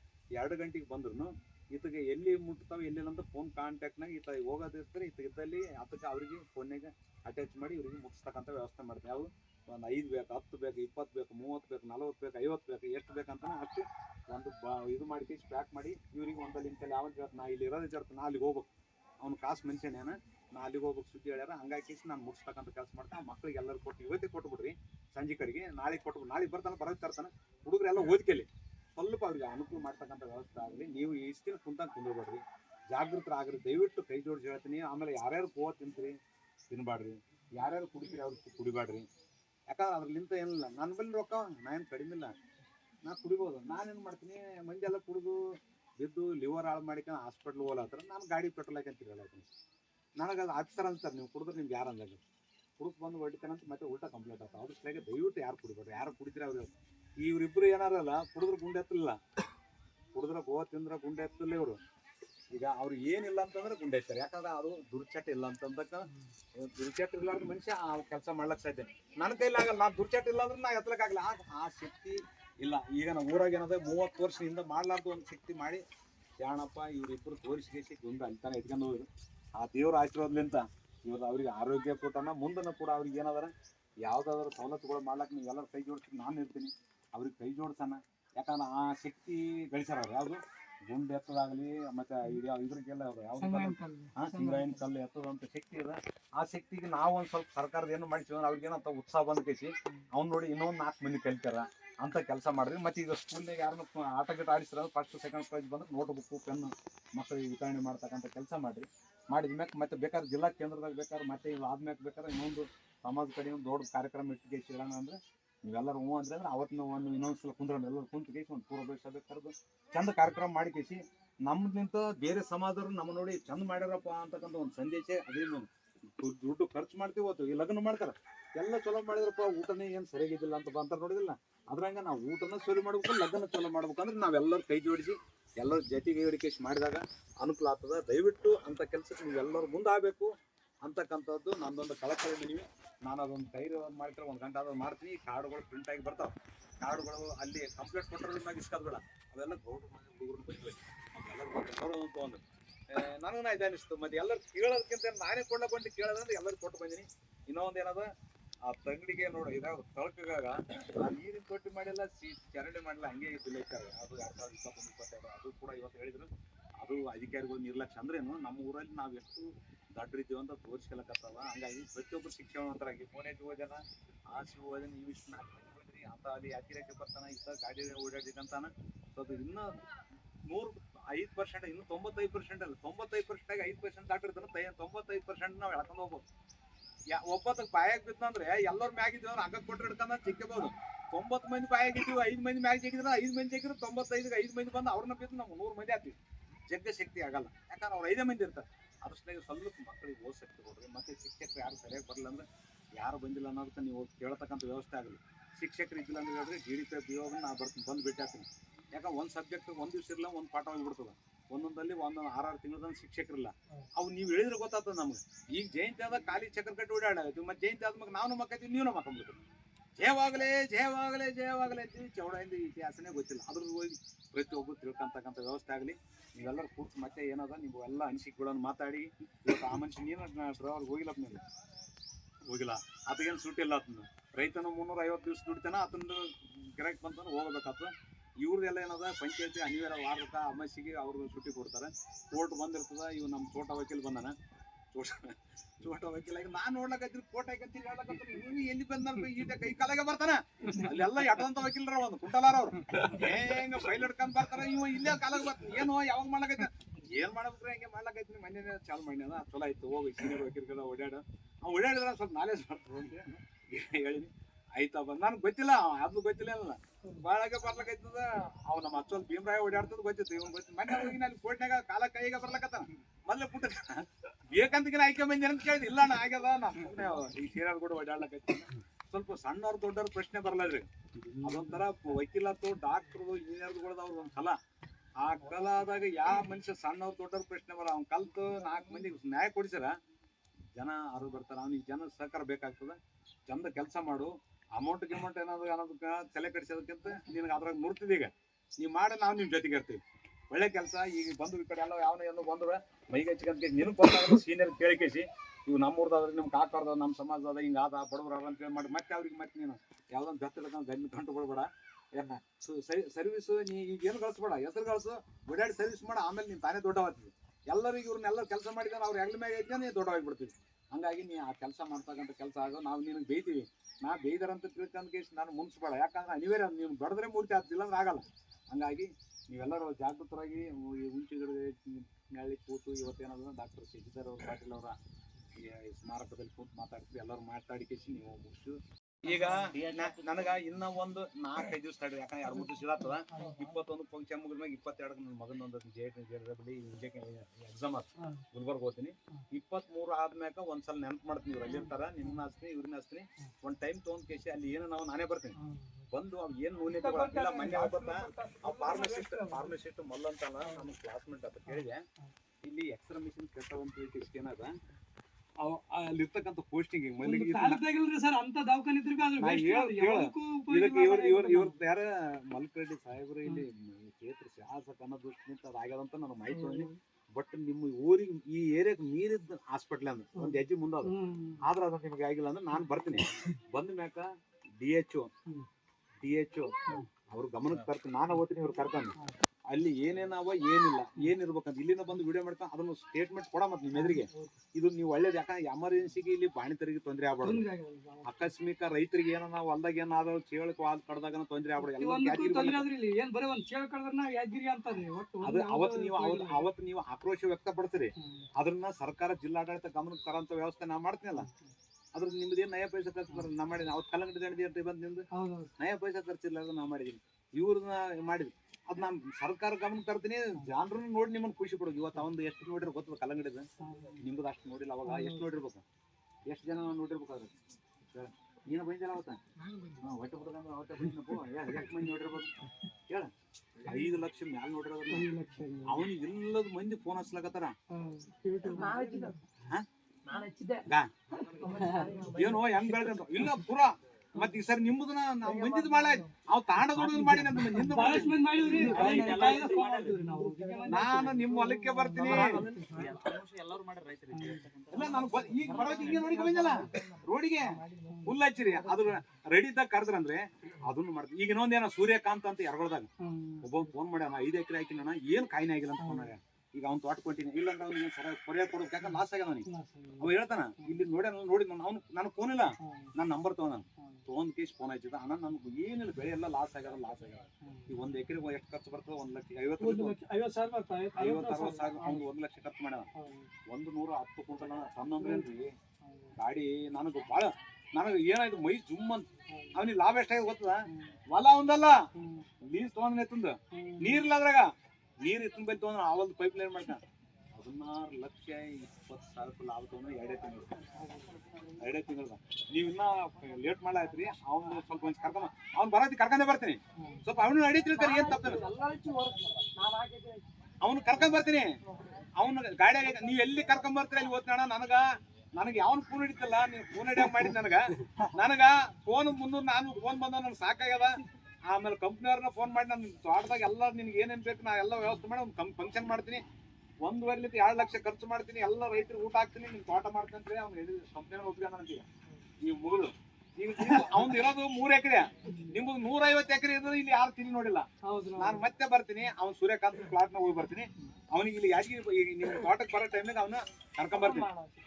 ಎರಡು ಗಂಟೆಗೆ ಬಂದ್ರು ಈತಗೆ ಎಲ್ಲಿ ಮುಟ್ತಾವೆ, ಎಲ್ಲಿಲ್ಲ ಅಂತ ಫೋನ್ ಕಾಂಟ್ಯಾಕ್ಟ್ನಾಗ ಈತ ಹೋಗೋದು ಇರ್ತಾರೆ. ಈತ ಇದ್ದಲ್ಲಿ ಅದಕ್ಕೆ ಅವರಿಗೆ ಫೋನಿಗೆ ಅಟ್ಯಾಚ್ ಮಾಡಿ ಇವ್ರಿಗೆ ಮುಗಿಸ್ತಕ್ಕಂಥ ವ್ಯವಸ್ಥೆ ಮಾಡ್ತೀವಿ ಅವು ಒಂದು ಐದು ಬೇಕು, ಹತ್ತು ಬೇಕು, ಇಪ್ಪತ್ತು ಬೇಕು, ಮೂವತ್ತು ಬೇಕು, ನಲ್ವತ್ತು ಬೇಕು, ಐವತ್ತು ಬೇಕು, ಎಷ್ಟು ಬೇಕಂತ ಅಷ್ಟು ಒಂದು ಬಾ ಇದು ಮಾಡಿ ಪ್ಯಾಕ್ ಮಾಡಿ ಇವ್ರಿಗೆ ಒಂದು ಲಿಂಕಲ್ಲಿ ಯಾವತ್ತು ಹೇಳ್ತ ನಾ ಇಲ್ಲಿ ಇರೋದೇ ಜರ್ತ ನಾ ಅಲ್ಲಿಗೆ ಹೋಗ್ಬೇಕು. ಅವ್ನು ಕಾಸು ಮನುಷ್ಯನೇನ ನಾ ಅಲ್ಲಿಗೆ ಹೋಗ್ಬೇಕು ಸುದ್ದಿ ಹೇಳ್ಯಾರ. ಹಂಗಾಗಿ ಕೇಸ್ ನಾನು ಮುಗಿಸ್ತಕ್ಕಂಥ ಕೆಲಸ ಮಾಡ್ತಾ ಆ ಮಕ್ಳಿಗೆ ಎಲ್ಲರೂ ಕೊಟ್ಟು, ಇವತ್ತೇ ಕೊಟ್ಬಿಡ್ರಿ. ಸಂಜೆ ಕಡೆಗೆ ನಾಳೆ ಕೊಟ್ಟು ನಾಳೆ ಬರ್ತಾನೆ ಬರೋದು ತರ್ತಾನೆ. ಹುಡುಗರೆಲ್ಲ ಓದ್ಕೆಲಿ. ಸ್ವಲ್ಪ ಅವ್ರಿಗೆ ಅನುಕೂಲ ಮಾಡ್ತಕ್ಕಂಥ ವ್ಯವಸ್ಥೆ ಆಗಲಿ, ನೀವು ಇಷ್ಟಿನ ಕುಂತಾಗ ಕುಂದ್ರಬೇಡ್ರಿ ಜಾಗೃತರಾಗ್ರಿ, ದಯವಿಟ್ಟು ಕೈ ಜೋಡಿಸಿ ಹೇಳ್ತೀನಿ. ಆಮೇಲೆ ಯಾರ್ಯಾರು ಗೋವಾ ತಿಂತೀರಿ? ತಿನ್ಬಾಡ್ರಿ ಯಾರ್ಯಾರು ಕುಡಿತೀರಿ ಅವ್ರಿಗೆ ಕುಡಿಬೇಡ್ರಿ ಯಾಕಂದ್ರೆ ಅದ್ರಲ್ಲಿಂತ ಏನಿಲ್ಲ. ನನ್ನ ಬಳಿ ರೊಕ್ಕ ನಾ ಏನು ಕಡಿಮೆ ಇಲ್ಲ. ನಾ ಕುಡಿಬೋದು. ನಾನೇನು ಮಾಡ್ತೀನಿ, ಮಂದಿ ಎಲ್ಲ ಕುಡಿದು, ಬಿದ್ದು ಲಿವರ್ ಹಾಳು ಮಾಡಿಕೊಂಡು ಹಾಸ್ಪಿಟ್ಲ್ ಹೋಗ್ಲತ್ತಾರ ನಾನು ಗಾಡಿ ಪೆಟ್ರೋಲ್ ಹಾಕಂತೀರಲ್ಲ ನನಗೆ ಅದು ಆಫೀಸರ್ ಅಂತಾರೆ. ನೀವು ಕುಡಿದ್ರೆ ನಿಮ್ಗೆ ಯಾರು ಅಂದಾಗ ಕುಡಿದು ಬಂದು ಹೊಡಿತಾನಂತ ಮತ್ತೆ ಉಲ್ಟಾ ಕಂಪ್ಲೇಂಟ್ ಆಗ್ತಾವೆ ಅದ್ರ ಸಲುವಾಗಿ ದಯವಿಟ್ಟು ಯಾರು ಕುಡಿಬೇಡ್ರಿ? ಯಾರು ಕುಡಿದ್ರೆ ಅವ್ರು ಇವ್ರಿಬ್ರು ಏನಾರಲ್ಲ ಕುಡಿದ್ರೆ ಗುಂಡೆ ಎತ್ತಲಿಲ್ಲ. ಕುಡಿದ್ರೆ ಗೋ ತಿಂದ್ರೆ ಗುಂಡೆ ಎತ್ತಲಿಲ್ಲ ಇವರು. ಈಗ ಅವ್ರು ಏನಿಲ್ಲ ಅಂತಂದ್ರೆ ಗುಂಡೆ ಎತ್ತಾರೆ. ಯಾಕಂದ್ರೆ ಅದು ದುರ್ಚಟ ಇಲ್ಲ ಅಂತಂದಕ್ಕ, ದುರ್ಚಟ ಇರ್ಲಾರ್ದ ಮನುಷ್ಯ ಆ ಕೆಲಸ ಮಾಡ್ಲಕ್ ಸಾಧ್ಯ ನನ್ನ ಕೈಲಾಗಲ್ಲ ನಾ ದುರ್ಚಟ ಇಲ್ಲ ಅಂದ್ರೆ ನಾ ಎತ್ತಲಕ್ಕಾಗಲ್ಲ ಆ ಆ ಶಕ್ತಿ ಇಲ್ಲ. ಈಗ ನಮ್ಮ ಊರಾಗ ಏನದ, ಮೂವತ್ತು ವರ್ಷದಿಂದ ಮಾಡ್ಲಾರ್ದು ಒಂದು ಶಕ್ತಿ ಮಾಡಿ ಯಾಣಪ್ಪ ಇವರಿಬ್ಬರು ತೋರಿಸಿ ಗುಂಡ ಅಲ್ತಾನೆ ಇಟ್ಕೊಂಡು ಹೋದ್ರು. ಆ ದೇವ್ರ ಆಶೀರ್ವಾದ್ಲಿಂತ ಇವತ್ತು ಅವ್ರಿಗೆ ಆರೋಗ್ಯ ಕೊಟ್ಟನ ಮುಂದನ ಕೂಡ ಅವ್ರಿಗೆ ಏನಾದ್ರೆ ಯಾವ್ದಾದ್ರು ಸವಲತ್ತುಗಳು ಮಾಡ್ಲಕ್ಕೆ ನೀವು ಎಲ್ಲರ ಕೈ ಜೋಡಿಸಿ ನಾನು ಇರ್ತೀನಿ. ಅವ್ರಿಗೆ ಕೈ ಜೋಡ್ಸಣ. ಯಾಕಂದ್ರೆ ಆ ಶಕ್ತಿ ಗಳಿಸ್ಯಾರ ಅವ್ರು. ಯಾವುದು? ಗುಂಡು ಎತ್ತದಾಗಲಿ ಮತ್ತೆ ಇದು ಇದ್ರಿಗೆಲ್ಲ ಅವ್ರು ಯಾವ್ದು ಹಾ ಸಿಂಗಾಯಿನ ಕಲ್ಲು. ಎತ್ತದಂತ ಶಕ್ತಿ ಇದೆ. ಆ ಶಕ್ತಿಗೆ ನಾವು ಒಂದು ಸ್ವಲ್ಪ ಸರ್ಕಾರದ ಏನು ಮಾಡಿಸಿದ್ರೆ ಅವ್ರಿಗೆ ಏನಂತ ಉತ್ಸಾಹ ಬಂದ ಕೇಸಿ ಅವ್ನು ನೋಡಿ ಇನ್ನೊಂದು ನಾಲ್ಕು ಮಂದಿ ಕಲಿತಾರ ಅಂತ ಕೆಲಸ ಮಾಡಿದ್ರಿ ಮತ್ತೆ ಈಗ ಸ್ಕೂಲ್ನಾಗ ಯಾರನ್ನ ಆಟ ಗಿಟ ಆಡಿಸ್ರ ಫಸ್ಟ್ ಸೆಕೆಂಡ್ ಪ್ರೈಸ್ ಬಂದ್ರೆ ನೋಟ್ ಬುಕ್ಕು ಪೆನ್ ಮಕ್ಕಳಿಗೆ ವಿತರಣೆ ಮಾಡ್ತಕ್ಕಂಥ ಕೆಲಸ ಮಾಡ್ರಿ ಮಾಡಿದ ಮ್ಯಾಕ್ ಮತ್ತೆ ಬೇಕಾದ್ರೆ ಜಿಲ್ಲಾ ಕೇಂದ್ರದಾಗ ಬೇಕಾದ್ರೆ ಮತ್ತೆ ಇವು ಆದ್ಮ್ಯಾಕ್ ಬೇಕಾದ್ರೆ ಇನ್ನೊಂದು ಸಮಾಜ ಕಡೆ ಒಂದು ದೊಡ್ಡ ಕಾರ್ಯಕ್ರಮ ಇಟ್ಟಿಗೆ ಇಡೋಣ ಅಂದ್ರೆ ನೀವೆಲ್ಲರೂ ಹ್ಞೂ ಅಂದ್ರೆ ನಾವು ಒಂದು ಇನ್ನೊಂದ್ಸಲ ಕುಂದ್ರೆ ಎಲ್ಲರೂ ಕುಂತು ಕೇಸಿ ಒಂದು ಪೂರ್ವ ಕರೆದು ಚಂದ ಕಾರ್ಯಕ್ರಮ ಮಾಡಿ ಕೇಸಿ ಬೇರೆ ಸಮಾಜದವ್ರು ನಮ್ಮ ನೋಡಿ ಚಂದ ಮಾಡ್ಯಾರಪ್ಪ ಅಂತಕ್ಕಂಥ ಒಂದು ಸಂದೇಶ ಅದೇನು ದುಡ್ಡು ಖರ್ಚು ಮಾಡ್ತೀವಿ ಇವತ್ತು ಈ ಲಗ್ನ ಮಾಡ್ತಾರೆ. ಎಲ್ಲ ಚಲೋ ಮಾಡಿದ್ರಪ್ಪ, ಊಟನೇ ಏನು ಸರಿಯಾಗಿದ್ದಿಲ್ಲ ಅಂತ ಬಂತಾರೆ ನೋಡಿದಿಲ್ಲ ಅದ್ರಂಗ ನಾವು ಊಟನ ಸರಿ ಮಾಡ್ಬೇಕು, ಲಗ್ನ ಚಲೋ ಮಾಡ್ಬೇಕಂದ್ರೆ ನಾವೆಲ್ಲರೂ ಕೈ ಜೋಡಿಸಿ, ಎಲ್ಲರೂ ಜೊತೆಗೆ ಹಿಡಿಕೇಶ್ ಮಾಡಿದಾಗ ಅನುಕೂಲ ಆಗ್ತದ. ದಯವಿಟ್ಟು ಅಂತ ಕೆಲಸಕ್ಕೆ ನೀವೆಲ್ಲರೂ ಮುಂದಾಗಬೇಕು ಅಂತಕ್ಕಂಥದ್ದು ನಂದೊಂದು ಕಳಕಳಿ ಮನವಿ. ನಾನು ಅದೊಂದು ಕೈರು ಮಾಡಿದ್ರೆ ಒಂದು ಗಂಟೆ ಆದ್ರೂ ಮಾಡ್ತೀನಿ. ಕಾರ್ಡ್ಗಳು ಪ್ರಿಂಟ್ ಆಗಿ ಬರ್ತಾವೆ. ಕಾರ್ಡ್ಗಳು ಅಲ್ಲಿ ಕಂಪ್ಲೀಟ್ ಕೊಟ್ಟರೆ ನಿಮಗೆ ಇಸ್ಕೋದ್ಬೇಡ ಅವೆಲ್ಲ ಗೌಡ್ರು ಹುಡುಗರು ಎಲ್ಲರೂ ತೊಗೊಂಡು ನನಗೂ ಇದು ಅನಿಸ್ತು ಮತ್ತೆ ಎಲ್ಲರೂ ಕೇಳೋದಕ್ಕಿಂತ ನಾನೇ ಕೊಂಡಕೊಂಡು ಕೇಳೋದಂದ್ರೆ ಎಲ್ಲರೂ ಕೊಟ್ಟು ಬಂದಿನಿ. ಇನ್ನೊಂದು ಏನದ? ಆ ತಂಗಡಿಗೆ ನೋಡು ಇದಾಗ ತಳಕಾಗ ಆ ನೀರಿನ ತೊಟ್ಟಿ ಮಾಡಿಲ್ಲ, ಸಿ ಚರಂಡಿ ಮಾಡಿಲ್ಲ, ಹಂಗೆ ಬಿಲ್ ಐತಾರೆ ಅದು ಎರಡು ಇಪ್ಪತ್ತೊಂದು ಇಪ್ಪತ್ತೆರಡು ಅದು ಕೂಡ ಇವತ್ತು ಹೇಳಿದ್ರು. ಅದು ಅಧಿಕಾರಿಗಳು ನಿರ್ಲಕ್ಷ್ಯ ಅಂದ್ರೇನು, ನಮ್ಮ ಊರಲ್ಲಿ ನಾವು ಎಷ್ಟು ದಡ್ರಿದ್ದೀವಿ ಅಂತ ತೋರಿಸ್ಕೊಳಕತ್ತಾವ ಹಂಗಾಗಿ ಪ್ರತಿಯೊಬ್ಬರು ಶಿಕ್ಷಣವಂತರಾಗಿ ಪುಣೆ ಹೋದನ ಆ ಶಿವ ಓದನ ಈ ವಿಷಯ ಹೋದ್ರಿ ಅಂತ ಅಲ್ಲಿ ಯಾತಿರಕ್ಕೆ ಬರ್ತಾನ ಇತ್ತ ಗಾಡಿ ಓಡಾಡಿದಂತಾನ ಸ್ವಲ್ಪ ಇನ್ನೂ ನೂರು ಐದು ಪರ್ಸೆಂಟ್ ಇನ್ನು ತೊಂಬತ್ತೈದು ಪರ್ಸೆಂಟ್ ಅಲ್ಲ, ತೊಂಬತ್ತೈದು ಪರ್ಸೆಂಟ್ ಆಗಿ ಐದು ಪರ್ಸೆಂಟ್ ದಾಟಿರ್ತಾನೆ ತೈ, ತೊಂಬತ್ತೈದು ಪರ್ಸೆಂಟ್ ನಾವು ಎಳ್ಕೊಂಡು ಹೋಗ್ಬೋದು. ಯಾ ಒಬ್ಬತ್ತಕ್ಕೆ ಬಾಯಾಗ ಬಿತ್ತಂದ್ರೆ ಎಲ್ಲರೂ ಮ್ಯಾಗಿದ್ದೀವಿ ಅಂದ್ರೆ ಹಂಗ ಕೊಟ್ಟರೆ ಹಿಡ್ಕೊಂಡ ಚಿಕ್ಕಬಹುದು ತೊಂಬತ್ತು ಮಂದಿ ಬಾಯಾಗಿದ್ದೀವಿ ಐದು ಮಂದಿ ಮ್ಯಾಗ ಜಗ್ಗಿದ್ರೆ ಐದು ಮಂದಿ ಜಗ್ಗಿದ್ರೆ ತೊಂಬತ್ತೈದು ಐದು ಮಂದಿ ಬಂದು ಅವ್ರನ್ನ ಬಿದ್ದು ನಮ್ಗೆ ನೂರು ಮಂದಿ ಆಗ್ತೀವಿ. ಜಗ್ಗ ಶಕ್ತಿ ಆಗಲ್ಲ. ಯಾಕಂದ್ರೆ ಅವ್ರು ಐದೇ ಮಂದಿ ಇರ್ತಾರೆ. ಅದ್ರಷ್ಟಾಗಿ ಸ್ವಲ್ಪ ಮಕ್ಕಳಿಗೆ ಓದ್ ಶಕ್ತಿ ಕೊಡ್ರಿ. ಮತ್ತೆ ಶಿಕ್ಷಕರು ಯಾರು ಸರಿಯಾಗಿ ಬರಲ್ಲ ಅಂದ್ರೆ ಯಾರು ಬಂದಿಲ್ಲ ಅನ್ನೋದಕ್ಕೆ ನೀವು ಕೇಳತಕ್ಕಂಥ ವ್ಯವಸ್ಥೆ ಆಗಲಿ. ಶಿಕ್ಷಕರು ಇದ್ದಿಲ್ಲ ಅಂದ್ರೆ ಹೇಳಿದ್ರೆ ಜಿ ಡಿ ಪಿ ಬಿಯೋಗ ನಾ ಬರ್ತೀನಿ ಬಂದು ಭೇಟಿ ಯಾಕಂದ್ರೆ ಒಂದು ಸಬ್ಜೆಕ್ಟ್ ಒಂದು ದಿವಸ ಇರಲ್ಲ ಒಂದು ಪಾಠ ಹೋಗ್ಬಿಡ್ತದೆ. ಒಂದೊಂದಲ್ಲಿ ಒಂದೊಂದು ಆರಾರು ತಿಂಗಳದ ಶಿಕ್ಷಕರಿಲ್ಲ ಅವು ನೀವು ಹೇಳಿದ್ರೆ ಗೊತ್ತಾಗ್ತದೆ ನಮ್ಗೆ. ಈಗ ಜಯಂತಿ ಆದಾಗ ಖಾಲಿ ಚಕ್ರ ಕಟ್ಟಿ ಓಡಾಡ್ತೀವಿ ಮತ್ತು ಜಯಂತಿ ಆದ್ಮೇಲೆ ನಾನು ಮಕ್ಕತ್ತೀವಿ ನೀವು ಮಕ್ಕಂಬಿಡ್ತೀವಿ ಜಯವಾಗಲೇ ಜಯವಾಗಲೇ ಜಯವಾಗಲೇ ಅಂತೀವಿ ಚೌಡಾಯಿಂದ ಇತಿಹಾಸನೇ ಗೊತ್ತಿಲ್ಲ. ಅದ್ರ ಹೋಗಿ ಪ್ರತಿಯೊಬ್ಬರು ತಿಳ್ಕೊಂತಕ್ಕಂಥ ವ್ಯವಸ್ಥೆ ಆಗಲಿ, ನೀವೆಲ್ಲರೂ ಕೂರ್ತು ಮತ್ತೆ ಏನದ ನೀವು ಎಲ್ಲ ಅನಿಸಿಕೆಗಳನ್ನು ಮಾತಾಡಿ. ಇವತ್ತು ಆ ಮನುಷ್ಯ ನೀನು ಡ್ರೈವರ್ ಹೋಗಿಲ್ಲಪ್ಪ ನೀವು ಹೋಗಿಲ್ಲ. ಅದಕ್ಕೇನು ಸುಟ್ಟಿಲ್ಲ ಆತನ ರೈತನ ಮುನ್ನೂರ ಐವತ್ತು ದಿವಸ ದುಡಿತಾನೆ ಆತನ ಗಿರಾಕ್ ಬಂತಂದ್ರೆ ಹೋಗ್ಬೇಕಾಗ್ತದೆ ಇವ್ರದ್ದೆಲ್ಲ ಏನದ ಪಂಚಾಯತಿ ಅನಿವಾರ್ಯ ವಾರಕ್ಕೆ ಅಮಾಸಿಗೆ ಅವ್ರಿಗೆ ಸುಟ್ಟಿ ಕೊಡ್ತಾರೆ. ಕೋರ್ಟ್ ಬಂದಿರ್ತದೆ ಇವ್ ನಮ್ಮ ತೋಟ ವಕೀಲ್ ಬಂದಾನ. ಈಗ ಇವ್ನು ಎಲ್ಲಿ ಕೈ ಕಾಲಾಗೆ ಅಲ್ಲೆಲ್ಲ ಎಟಂತ ಒಂದು ಕುಂಟಲಾರ ಅವ್ರು. ಫೈಲ್ ಹಿಡ್ಕೊಂಡ್ ಬರ್ತಾರ, ಇವ ಇಲ್ಲೇ ಏನು, ಯಾವಾಗ ಚಾಲು ಚಲೋ ಆಯ್ತು, ಹೋಗಿ ಓಡಾಡ. ಓಡಾಡಿದ್ರೆ ಸ್ವಲ್ಪ ನಾಲೆಜ್ ಬರ್ತದೆ ಹೇಳಿನಿ. ಆಯ್ತಾ ಬಂದ್, ನನಗೆ ಗೊತ್ತಿಲ್ಲ ಅದು ಗೊತ್ತಿಲ್ಲ ಬಾಳಾಗ ಬರ್ಲಕೈತದ? ಅವ್ ನಮ್ಮ ಅಚ್ಚೊಂದು ಭೀಮರಾಯ ಓಡಾಡ್ತದ ಗೊತ್ತಿತ್ತು. ಇವನ್ ಗೊತ್ತಿತ್ತು ಮನೆ ಹೋಗಿ ನಾನು ಕೋರ್ಟ್ನಾಗ ಕಾಲ ಕೈಗೆ ಬರ್ಲಕತ್ತ ಮೊದ್ಲು ಪುಟ್ಟ ಬೇಕಂತಕಿನ ಆಯ್ಕೆ ಬಂದಿ ಅಂತ ಕೇಳಿದ್ ಇಲ್ಲ ಅಣ್ಣ, ಆಗ್ಯದ ನಾ ಈ ಸೀರಿಯಲ್ ಕೂಡ ಓಡಾಡ್ಲಕೈತಿ ಸ್ವಲ್ಪ ಸಣ್ಣವ್ರ ದೊಡ್ಡವ್ರ ಪ್ರಶ್ನೆ ಬರ್ಲಾದ್ರಿ ಅದೊಂಥರ ವಕೀಲತ್ತು ಇಂಜಿನಿಯರ್ ಇಂಜಿನಿಯರ್ಗಳದವ್ರ ಒಂದ್ ಕಲ ಆ ಕಲಾದಾಗ ಯಾವ ಮನುಷ್ಯ ಸಣ್ಣವ್ರ ದೊಡ್ಡವ್ರ ಪ್ರಶ್ನೆ ಬರ? ಅವ್ನ್ ಕಲ್ತು ನಾಲ್ಕು ಮಂದಿ ನ್ಯಾಯ ಕೊಡಿಸ್ಯಾರ. ಜನ ಅರು ಬರ್ತಾರ. ಅವ್ನಿಗೆ ಜನ ಸಹಕಾರ ಬೇಕಾಗ್ತದ. ಚಂದ ಕೆಲಸ ಮಾಡು. ಅಮೌಂಟ್ ಗಿಮೌಂಟ್ ಏನಾದ್ರು ಅನ್ನೋದಕ್ಕೆ ತಲೆ ಕಡಿಸೋದಕ್ಕಿಂತ ನಿನಗೆ ಅದ್ರಾಗ ಮುರ್ತಿದೆ ಈಗ. ನೀವು ಮಾಡಿ ನಾವು ನಿಮ್ ಜೊತೆಗೆ ಇರ್ತೀವಿ. ಒಳ್ಳೆ ಕೆಲಸ, ಈಗ ಬಂದು ಈ ಕಡೆ ಎಲ್ಲ ಯಾವನ ಏನೋ ಬಂದ್ರೆ ಮೈಗೆ ಹಚ್ಕೊಂತ ನಿನಗೆ ಗೊತ್ತಾಗಲ್ಲ ಸೀನಿಯರ್ ಕೇಳಿಕೇಸಿ ಇವು ನಮ್ಮೂರ್ದಾದ್ರೆ ನಿಮ್ಮ ಕಾಕಾರ್ದ ನಮ್ಮ ಸಮಾಜದ ಹಿಂಗ ಆದ, ಬಡವ್ರ ಅಂತ ಹೇಳಿ ಮಾಡಿ, ಮತ್ತೆ ಅವ್ರಿಗೆ ಮತ್ತೆ ನೀನು ಯಾವ್ದೊಂದು ಹಿಡ್ಕೊಂಡು ಗಂಡು ಕಂಡು ಬಿಡ್ಬೇಡ. ಏನ? ಸರ್ವಿಸ್ ನೀ ಈಗ ಏನು ಕಳಿಸ್ಬೇಡ, ಹೆಸರು ಕಳಿಸು, ಓಡಾಡಿ ಸರ್ವಿಸ್ ಮಾಡ, ಆಮೇಲೆ ನೀನು ತಾನೇ ದೊಡ್ಡವಾಗ್ತೀವಿ ಎಲ್ಲರಿಗೂ ಇವ್ರನ್ನೆಲ್ಲ ಕೆಲಸ ಮಾಡಿದ್ರೆ ಅವ್ರು ಹೆಗ್ಲ ಮ್ಯಾಗ ಐತೆ ನೀ ದೊಡ್ಡವಾಗಿಬಿಡ್ತೀವಿ ಹಂಗಾಗಿ ನೀ ಆ ಕೆಲಸ ಮಾಡ್ತಕ್ಕಂಥ ಕೆಲಸ ಆಗೋ, ನಾವು ನಿನಗೆ ಬೈತೀವಿ ನಾ ಬೇಯ್ದಾರಂತ ತಿಳ್ಕೊಂಡ್ ಕೇಸ್ ನಾನು ಮುನ್ಸ್ಬೇಡ ಯಾಕಂದ್ರೆ ಅನಿವಾರ್ಯ ನೀವು ಬಡದ್ರೆ ಮೂರ್ತಿ ಆಗ್ತಿಲ್ಲ ಅಂದ್ರೆ ಆಗಲ್ಲ. ಹಂಗಾಗಿ ನೀವೆಲ್ಲರೂ ಜಾಗೃತರಾಗಿ ಈ ಹುಂಚಿ ನೆಳ್ಳಿ ಕೂತು ಇವತ್ತೇನಾದ್ರು ಡಾಕ್ಟರ್ ಶಶಿಧರ್ ಅವ್ರು, ಪಾಟೀಲ್ ಅವರ ಈ ಸ್ಮಾರಕದಲ್ಲಿ ಕೂತು ಮಾತಾಡ್ತೀವಿ. ಎಲ್ಲರೂ ಮಾತಾಡಿ ಕೇಸಿ ನೀವು ಮುಗಿಸು ಈಗ ನನಗ ಇನ್ನ ಒಂದು ನಾಲ್ಕೈದು ದಿವಸ ತಡಿ ಯಾಕಂದ್ರೆ ಎರಡು ಮೂರು ದಿವಸ ಇರತ್ತದ ಇಪ್ಪತ್ತೊಂದು ಫಂಕ್ಷನ್ ಮುಗಿದ್ಮ್ಯಾಗ ಇಪ್ಪತ್ತೆರಡು ನನ್ನ ಮಗನ ಒಂದು ಎಕ್ಸಾಮ್ ಆತ ಗುಲ್ಬರ್ಗ ಹೋಗ್ತೀನಿ ಇಪ್ಪತ್ಮೂರು ಆದ್ಮ್ಯಾಕ ಒಂದ್ಸಲ ನೆನಪು ಮಾಡ್ತೀನಿ ಇವ್ರು ಅಲ್ಲಿರ್ತಾರ ನಿನ್ನ ಹಚ್ತೀನಿ ಇವ್ರನ್ನ ಹಚ್ತೀನಿ ಒಂದ್ ಟೈಮ್ ತೊಗೊಂಡ್ ಕೇಸಿ ಅಲ್ಲಿ ಏನೋ ನಾವು ನಾನೇ ಬರ್ತೀನಿ. ಬಂದು ಅವ್ ಏನ್ ನ್ಯೂನತೆ ಇಲ್ಲ ಮೊನ್ನೆ ಗೊತ್ತಾ ಆ ಫಾರ್ಮಸಿಸ್ಟ್ ಫಾರ್ಮಸಿಸ್ಟ್ ಮಲ್ಲ ಅಂತಲ್ಲ ನಮ್ಮ ಕ್ಲಾಸ್ಮೇಟ್ ಅಂತ ಕೇಳಿದೆ. ಇಲ್ಲಿ ಎಕ್ಸ್ರೇ ಮಿಷಿನ್ ಕೆಟ್ಟವಂತ ಕೇಸ್ ಏನದ ಸ್ಕೇನ್ ಅಲ್ಲಿ ಇರ್ತಕ್ಕಂಥ ಪೋಸ್ಟಿಂಗ್
ಸರ್ ಅಂತ ದವಾಖಾನೆ
ಇವ್ರ ಯಾರ ಮಲ್ಕರೆಡ್ಡಿ ಸಾಹೇಬ್ರು ಇಲ್ಲಿ ಕ್ಷೇತ್ರ ಶಾಸಕ ಅನ್ನೋ ದೃಷ್ಟಿನಿಂದ ಅದಾಗ್ಯದಂತ ನನಗೆ ಮಾಹಿತಿ ಬಟ್ ನಿಮ್ಮ ಊರಿಗೆ ಈ ಏರಿಯಾಕ್ ಮೀರಿದ ಹಾಸ್ಪಿಟ್ಲ್ ಅಂದ್ರೆ ಒಂದ್ ಹೆಜ್ಜೆ ಮುಂದೆ ಅದು.
ಹ್ಮ್.
ಆದ್ರೆ ಅದು ನಿಮಗೆ ಆಗಿಲ್ಲ ಅಂದ್ರೆ ನಾನು ಬರ್ತೀನಿ. ಬಂದ ಮ್ಯಾಕ ಡಿ ಎಚ್. ಡಿ ಎಚ್ ಅವ್ರ ಗಮನಕ್ಕೆ ತರ್ತೀನಿ. ನಾನು ಓದ್ತೀನಿ ಇವ್ರು ಕರ್ಕೊಂಡು. ಅಲ್ಲಿ ಏನೇನವ ಏನಿಲ್ಲ ಏನಿರ್ಬೇಕಂತ ಇಲ್ಲಿನ ಬಂದು ವಿಡಿಯೋ ಮಾಡ್ಕೊಂಡು ಅದನ್ನು ಸ್ಟೇಟ್ಮೆಂಟ್ ಕೊಡ ಮತ್ತೆ ನಿಮ್ಮ ಎದುರಿಗೆ. ಇದು ನೀವು ಒಳ್ಳೇದು ಯಾಕಂದ್ರೆ ಎಮರ್ಜೆನ್ಸಿಗೆ ಇಲ್ಲಿ ಬಾಣಿತರಿಗೆ ತೊಂದರೆ ಆಗ್ಬಾರ್ದು.
ತೊಂದ್ರೆ ಆಗಲ್ಲ.
ಆಕಸ್ಮಿಕ ರೈತರಿಗೆ ಏನೋ ನಾವು ಹೊಲ್ದಾಗ ಏನಾದ್ರು ಚೇಳಕ್ ವಾಲ್ ಕಡ್ದಾಗ ತೊಂದರೆ
ಆಗ್ಬಾರ್ದು.
ಅದು ಅವತ್ತು ನೀವು ಅವತ್ತು ನೀವು ಆಕ್ರೋಶ ವ್ಯಕ್ತಪಡ್ತೀರಿ. ಅದನ್ನ ಸರ್ಕಾರ ಜಿಲ್ಲಾಡಳಿತ ಗಮನಕ್ಕೆ ತರಂತ ವ್ಯವಸ್ಥೆ ನಾವು ಮಾಡ್ತೀನಲ್ಲ. ಅದ್ರ ನಿಮ್ದು ಏನ್ ನಯ ಪೈಸೆ ಖರ್ಚು ಬರೋದು ನಾ ಮಾಡಿದ ಅವತ್ತು ಕಲಂಗಡಿ ದಂಡಿ ಅಂತ ಬಂದು ನಿಮ್ದು? ನಯ ಪೈಸೆ ಖರ್ಚಿಲ್ಲ ಅದು ನಾ ಮಾಡಿದೀನಿ ಇವ್ರನ್ನ ಮಾಡಿದ್ವಿ. ಅದ್ ನಾನ್ ಸರ್ಕಾರ ಗಮನ ತರ್ತೀನಿ ಜನರು ನೋಡಿ ನಿಮ್ಮನ್ನ ಖುಷಿ ಪಡೋದು ಇವತ್ತು ಅವಂದು ಎಷ್ಟು ನೋಡಿರ್ ಗೊತ್ತ ಕಲ್ಲಂಗಡಿದ ನಿಮ್ದು ಅಷ್ಟು ನೋಡಿಲ್ಲ ಅವಾಗ ಎಷ್ಟು ನೋಡಿರ್ಬೇಕು? ಎಷ್ಟು ಜನ ನೋಡಿರ್ಬೇಕಾದ್ರೆ ಅದ್ರ ನೀನು ಬಂದಿಲ್ಲ ಅವತ್ತ? ಹೊಟ್ಟೆ ಹೊಟ್ಟೆ ಬಂದಿನಪ್ಪ ಎಷ್ಟು ಮಂದಿ ನೋಡಿರ್ಬೋದು ಹೇಳ. ಐದು ಲಕ್ಷ ಮ್ಯಾಲ ನೋಡಿರೋದ್ರ ಅವನ್ ಇಲ್ಲದ ಮಂದಿ ಫೋನ್ ಹಚ್ಲಕತ್ತಾರ ಏನೋ ಹೆಂಗ್ ಬೆಳೆದ ಇಲ್ಲ ಪೂರಾ. ಮತ್ ಈ ಸರಿ ನಿಮ್ಮದನ್ನ ನಾವು ಮುಂದಿದ್ ಮಾಡ ಅವ್ ತಾಂಡ ದುಡಿದ್ ಮಾಡಿ
ನಮ್ಮ ನಾವು. ಮಂದಿ-
ನಾನು ನಿಮ್ಮ ಹೊಲಕ್ಕೆ ಬರ್ತೀನಿ. ಇಲ್ಲ ನಾನು ಈಗ ಬರೋದು ಹಿಂಗೆ ನೋಡಿ ಬಂದಲ್ಲ. ರೋಡಿಗೆ. ಫುಲ್ ಹಚ್ಚಿರಿ. ಅದು ರೆಡಿ ಇದ್ದಾಗ ಕರೆದ್ರಂದ್ರೆ ಅದನ್ನ ಮಾಡ್ತೀವಿ. ಈಗ ಇನ್ನೊಂದೇನ ಸೂರ್ಯಕಾಂತ್ ಅಂತ ಎರಗೊಳ್ದಾಗ ಒಬ್ಬ ಫೋನ್ ಮಾಡ್ಯಾನ ಐದು ಎಕರೆ ಹಾಕಿನ ಏನ್ ಕಾಯಿನ ಆಗಿಲ್ಲ ಅಂತ ಫೋನ್ ಈಗ ಅವ್ನು ತೋಟ ಕೊಟ್ಟಿನಿ. ಇಲ್ಲ ಅಂತ ಅವ್ನಿಗೆ ಸರ ಪರಿಹಾರ ಕೊಡ್ಬೇಕು ಯಾಕಂದ್ರೆ ಲಾಸ್ ಆಗ್ಯದ ಅವನಿಗೆ. ಅವ ಹೇಳ್ತಾನ ಇಲ್ಲಿ ನೋಡಿ ನೋಡಿ ಅವ್ನು ನಾನು ಫೋನ್ ಇಲ್ಲ. ನನ್ನ ನಂಬರ್ ತಗೊಂಡ ತೊಗೊಂಡ್ ಕೇಸ್ ಫೋನ್ ಹಚ್ಚಿದ ಅಣ್ಣ ನನ್ಗೆ ಏನಿಲ್ಲ ಬೆಳೆ ಎಲ್ಲ ಲಾಸ್ ಆಗ್ಯದ ಲಾಸ್ ಆಗ್ಯದ. ಈಗ ಒಂದ್ ಎಕರೆ ಎಷ್ಟು ಖರ್ಚು ಬರ್ತದೆ? ಒಂದ್ ಲಕ್ಷ ಐವತ್ತು
ಐವತ್ತು
ಅರವತ್ತು ಸಾವಿರ ಅವ್ನು ಒಂದ್ ಲಕ್ಷ ಖರ್ಚು ಮಾಡ್ಯಾನ. ಒಂದು ನೂರ ಹತ್ತು ಕುಂಟಲ್ ಸಣ್ಣ ಅಂದ್ರೆ ಗಾಡಿ ನನಗೆ ಭಾಳ ನನಗೆ ಏನಾಯ್ತು? ಮೈ ಜುಮ್ ಅಂತ. ಅವ್ನಿಗೆ ಲಾಭ ಎಷ್ಟಾಗ ಗೊತ್ತದ? ಹೊಲ ಒಂದಲ್ಲ. ಲೀಸ್ ತೊಗೊಂಡ್ ನೀರ್ಲ ಅದ್ರಾಗ. ನೀರ್ ತುಂಬಿ ಅಂದ್ರೆ ಆ ಒಂದು ಪೈಪ್ ಲೈನ್ ಮಾಡ್ಕ. ಹದಿನಾರು ಲಕ್ಷ ಇಪ್ಪತ್ತು ಸಾವಿರ ಲಾಭ ತೊಗೊಂಡ್ರೆ ಎರಡೇ ತಿಂಗಳು. ಎರಡೇ ತಿಂಗಳು ನೀವು ಇನ್ನ ಲೇಟ್ ಮಾಡ್ಲಾಯ್ತ್ರಿ ಅವ್ನು ಸ್ವಲ್ಪ ಒಂದು ಕರ್ಕೊಂಡ್ ಅವ್ನು ಬರತ್ತಿ, ಕರ್ಕೊಂಡೇ ಬರ್ತೀನಿ. ಸ್ವಲ್ಪ ಅವನು ನಡೀತಿರ್ತಾರೆ ಏನ್ ತಪ್ಪ ಅವನು ಕರ್ಕೊಂಡ್ ಬರ್ತೀನಿ. ಅವನು ಗಾಡಿ ನೀವ್ ಎಲ್ಲಿ ಕರ್ಕೊಂಡ್ ಬರ್ತೀರ ಅಲ್ಲಿ ಓದ್ತಾಣ ನನಗ, ನನಗೆ ಯಾವನ್ ಫೋನ್ ಹಿಡಿತಲ್ಲ. ನೀನು ಫೋನ್ ಹಿಡಿಯಾಗ ಮಾಡಿದ್ ನನಗ. ನನಗ ಫೋನ್ ಮುನ್ನೂರ್ ನಾನು ಫೋನ್ ಬಂದ ನನ್ಗೆ ಸಾಕಾಗ್ಯದ. ಆಮೇಲೆ ಕಂಪ್ನಿಯವ್ರನ್ನ ಫೋನ್ ಮಾಡಿ ನಾನು ತೋಟದಾಗ ಎಲ್ಲ ನಿನ್ಗೆ ಏನೇನ್ ಬೇಕು ನಾ ಎಲ್ಲ ವ್ಯವಸ್ಥೆ ಮಾಡಿ ಒಂದು ಫಂಕ್ಷನ್ ಮಾಡ್ತೀನಿ. ಒಂದುವರೆಲಿಂದ ಎರಡು ಲಕ್ಷ ಖರ್ಚು ಮಾಡ್ತೀನಿ. ಎಲ್ಲ ರೈತರಿಗೆ ಊಟ ಹಾಕ್ತೀನಿ ನಿಮ್ಗೆ ತೋಟ ಮಾಡ್ತೀನಿ ಅವ್ನು ಹೇಳಿ ಕಂಪ್ನಿಯವ್ರು ಒಪ್ಪಿಗೆ ಅಂತೀವಿ ನೀವು ಮುಗಿದು ಈಗ ಅವ್ನು ಇರೋದು ಮೂರ್ ಎಕರೆ. ನಿಮ್ದು ನೂರ ಐವತ್ತು ಎಕರೆ ಇದ್ರೆ ಇಲ್ಲಿ ಯಾರು ತಿನ್ನಿ ನೋಡಿಲ್ಲ.
ಹೌದು
ನಾನು ಮತ್ತೆ ಬರ್ತೀನಿ. ಅವ್ನು ಸೂರ್ಯಕಾಂತ್ ಪ್ಲಾಟ್ ಹೋಗಿ ಬರ್ತೀನಿ. ಅವನಿಗೆ ಇಲ್ಲಿ ಯಾಕೆ ನಿಮ್ಗೆ ನಿಮ್ಮ ತೋಟಕ್ಕೆ ಬರೋ ಟೈಮಿಗೆ ಅವನ್ನ ಕರ್ಕೊಂಡ್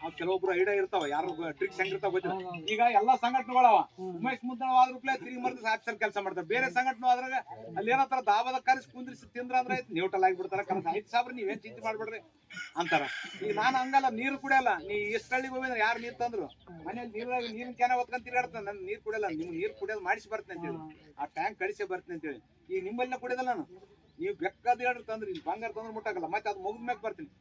ಅವ್ ಕೆಲವೊಬ್ರು ಐಡಿಯಾ ಇರ್ತಾವ ಯಾರು ಟ್ರಿಕ್ಸ್ ಹೆಂಗಿರ್ತಾವ ಗೊತ್ತಿಲ್ಲ. ಈಗ ಎಲ್ಲಾ ಸಂಘಟನೆಗಳವ. ಉಮೇಶ್ ಮುದ್ದಣ ಆದ್ರೂಪ್ಲೆ ತಿರುಗಿ ಮರ್ದ ಆಫೀಸರ್ ಕೆಲಸ ಮಾಡ್ತಾರೆ. ಬೇರೆ ಸಂಘಟನೆ ಆದ್ರಾಗ ಅಲ್ಲಿ ಏನಂತಾರ ದಾಬದ ಕರೆಸಿ ಕುಂದ್ರಿಸಿ ತಿಂದ್ರ ಅಂದ್ರೆ ನ್ಯೂಟ್ರಲ್ ಆಗಿಬಿಡ್ತಾರ. ಕರೆಸ್ ಐದು ಸಾವಿರ ನೀವೇನ್ ಚಿಂತೆ ಮಾಡ್ಬೇಡ್ರಿ ಅಂತಾರ. ಈಗ ನಾನು ಹಂಗಲ್ಲ ನೀರು ಕುಡಿಯಲ್ಲ. ನೀ ಎಷ್ಟು ಹಳ್ಳಿಗೆ ಹೋಗಿದ್ರೆ ಯಾರು ನೀರ್ ತಂದ್ರು? ಮನೇಲಿ ನೀರಾಗ ನೀರಿನ ಕ್ಯಾನ ಹೊತ್ಕೊಂಡ್ ತಿರ್ಗಾಡ್ತಾನೆ. ನಾನು ನೀರ್ ಕುಡಿಯಲ್ಲ ನಿಮ್ ನೀರ್ ಕುಡಿಯೋದು ಮಾಡಿಸಿ ಬರ್ತೀನಿ ಅಂತೇಳಿ ಆ ಟ್ಯಾಂಕ್ ಕಳಿಸಿ ಬರ್ತೀನಿ ಅಂತೇಳಿ ಈಗ ನಿಮ್ಮಲ್ಲಿನ ಕುಡಿಯೋದಲ್ಲ ನಾನು. ನೀವು ಬೆಕ್ಕದ ಹೇಳ್ರಿ ತಂದ್ರಿ ಇಲ್ಲಿ ಬಂಗಾರ ತಂದ್ರೆ ಮುಟ್ಟಾಗಲ್ಲ ಮತ್ತೆ ಅದು ಮುಗಿದ ಮ್ಯಾಗ ಬರ್ತೀನಿ.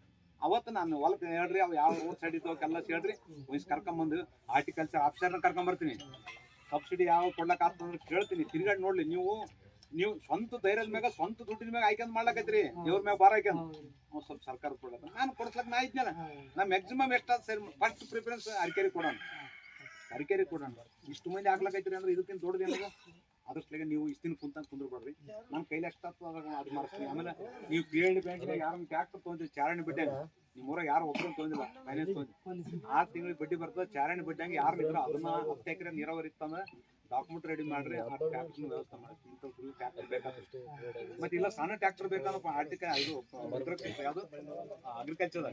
ಅವತ್ತು ನಾನು ಹೊಲಕ್ಕೆ ಹೇಳ್ರಿ, ಅವು ಯಾವ ರೋಡ್ ಸೈಡ್ ಇದ್ದವು ಎಲ್ಲ ಹೇಳ್ರಿ. ವಯಸ್ಸು ಕರ್ಕೊಂಬಂದು ಆರ್ಟಿಕಲ್ಚರ್ ಆಫೀಸರ್ನ ಕರ್ಕೊಂಬರ್ತೀನಿ. ಸಬ್ಸಿಡಿ ಯಾವ ಕೊಡ್ಲಕ್ ಆಗ್ತಂದ್ರೆ ಕೇಳ್ತೀನಿ. ತಿರ್ಗಾಡಿ ನೋಡ್ಲಿ, ನೀವು ನೀವು ಸ್ವಂತ ಧೈರ್ಯದ ಮ್ಯಾಗ, ಸ್ವಂತ ದುಡ್ಡಿನ ಮ್ಯಾಗ ಆಯ್ಕೊಂಡ್ ಮಾಡ್ಲಕೈತ್ರಿ ಇವ್ರ ಮ್ಯಾಗ ಬಾರ ಅವ್ನು ಸ್ವಲ್ಪ ಸರ್ಕಾರ ಕೊಡ್ಲಕ್ಕ ನಾನು ಕೊಡ್ಸ್ಲಕ್ ನಾ ಇದ್ನಲ್ಲ. ನಾ ಮ್ಯಾಕ್ಸಿಮಮ್ ಎಷ್ಟಾದ ಸರಿ ಫಸ್ಟ್ ಪ್ರಿಫರೆನ್ಸ್ ಅರ್ಕೇರಿ ಕೊಡೋಣ. ಅರಿಕೆರಿ ಕೊಡೋಣ. ಇಷ್ಟು ಮಂದಿ ಆಗ್ಲಕೈತ್ರಿ ಅಂದ್ರೆ ಇದಕ್ಕಿಂತ ದೊಡ್ಡದೇನದ ಅದಕ್ಕೆ ನೀವು ಇಷ್ಟಿನ ಕುಂತ ಕುಂದ್ರ ನಮ್ಮ ಕೈಲಿ ಅಷ್ಟಾತ್ವ ಅದು ಮಾಡಿಸ್ತೀನಿ. ಆಮೇಲೆ ನೀವು ಕ್ಲಿಯರ್ ಬ್ಯಾಂಕ್ ಯಾರು ಟ್ಯಾಕ್ಟರ್ ತೊಗೊಂಡ್ರಿ ಚಾರಣಿ ಬಿಟ್ಟೆ ನಿಮ್ಮ ಊರಾಗ ಯಾರು ಒಬ್ಬರು ತೊಗೊಂಡಿಲ್ಲ ಫೈನಾನ್ಸ್ ತೊಗೊಂಡು ಆರು ತಿಂಗಳಿಗೆ ಬಡ್ಡಿ ಬರ್ತದೆ ಚಾರಣಿ ಬಡ್ಡಿ ಹಂಗೆ ಯಾರು ಅದನ್ನ ಹತ್ತು ಎಕರೆ ನೀರಾವರಿ ಇತ್ತಂದ್ರೆ ಡಾಕ್ಯುಮೆಂಟ್ ರೆಡಿ ಮಾಡ್ರಿ ಆ ವ್ಯವಸ್ಥೆ ಮಾಡಿ. ಇಂಥ ಫುಲ್ ಟ್ಯಾಕ್ಟರ್ ಬೇಕಾದಷ್ಟು ಮತ್ತೆ ಇಲ್ಲ ಸಣ್ಣ ಟ್ಯಾಕ್ಟರ್ ಬೇಕಾದಪ್ಪ ಆರ್ಥಿಕ ಇದು ಯಾವ್ದು? ಯಾವುದು ಅಗ್ರಿಕಲ್ಚರ್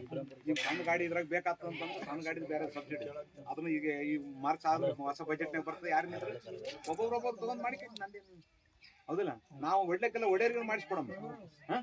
ನೀವು ಸಣ್ಣ ಗಾಡಿ ಇದ್ರಾಗ ಬೇಕಾಗ್ತದಂತಂದ್ರೆ ಸಣ್ಣ ಗಾಡಿ ಬೇರೆ ಸಬ್ಸಿಡಿ ಅದನ್ನ ಈಗ ಈ ಮಾರ್ಚ್ ಆದ್ರೆ ಹೊಸ ಬಜೆಟ್ನಾಗ ಬರ್ತದೆ ಯಾರು ನಿಂತ್ರೆ? ಒಬ್ಬೊಬ್ರು ಒಬ್ಬೊಬ್ರು ತಗೊಂಡ್ ಮಾಡಿ ಹೌದಿಲ್ಲ? ನಾವು ಒಳ್ಳೆಕ್ಕೆಲ್ಲ ಒಡೆಯರ್ಗಳು ಮಾಡಿಸ್ಕೊಡಮ್ಮ. ಹಾ?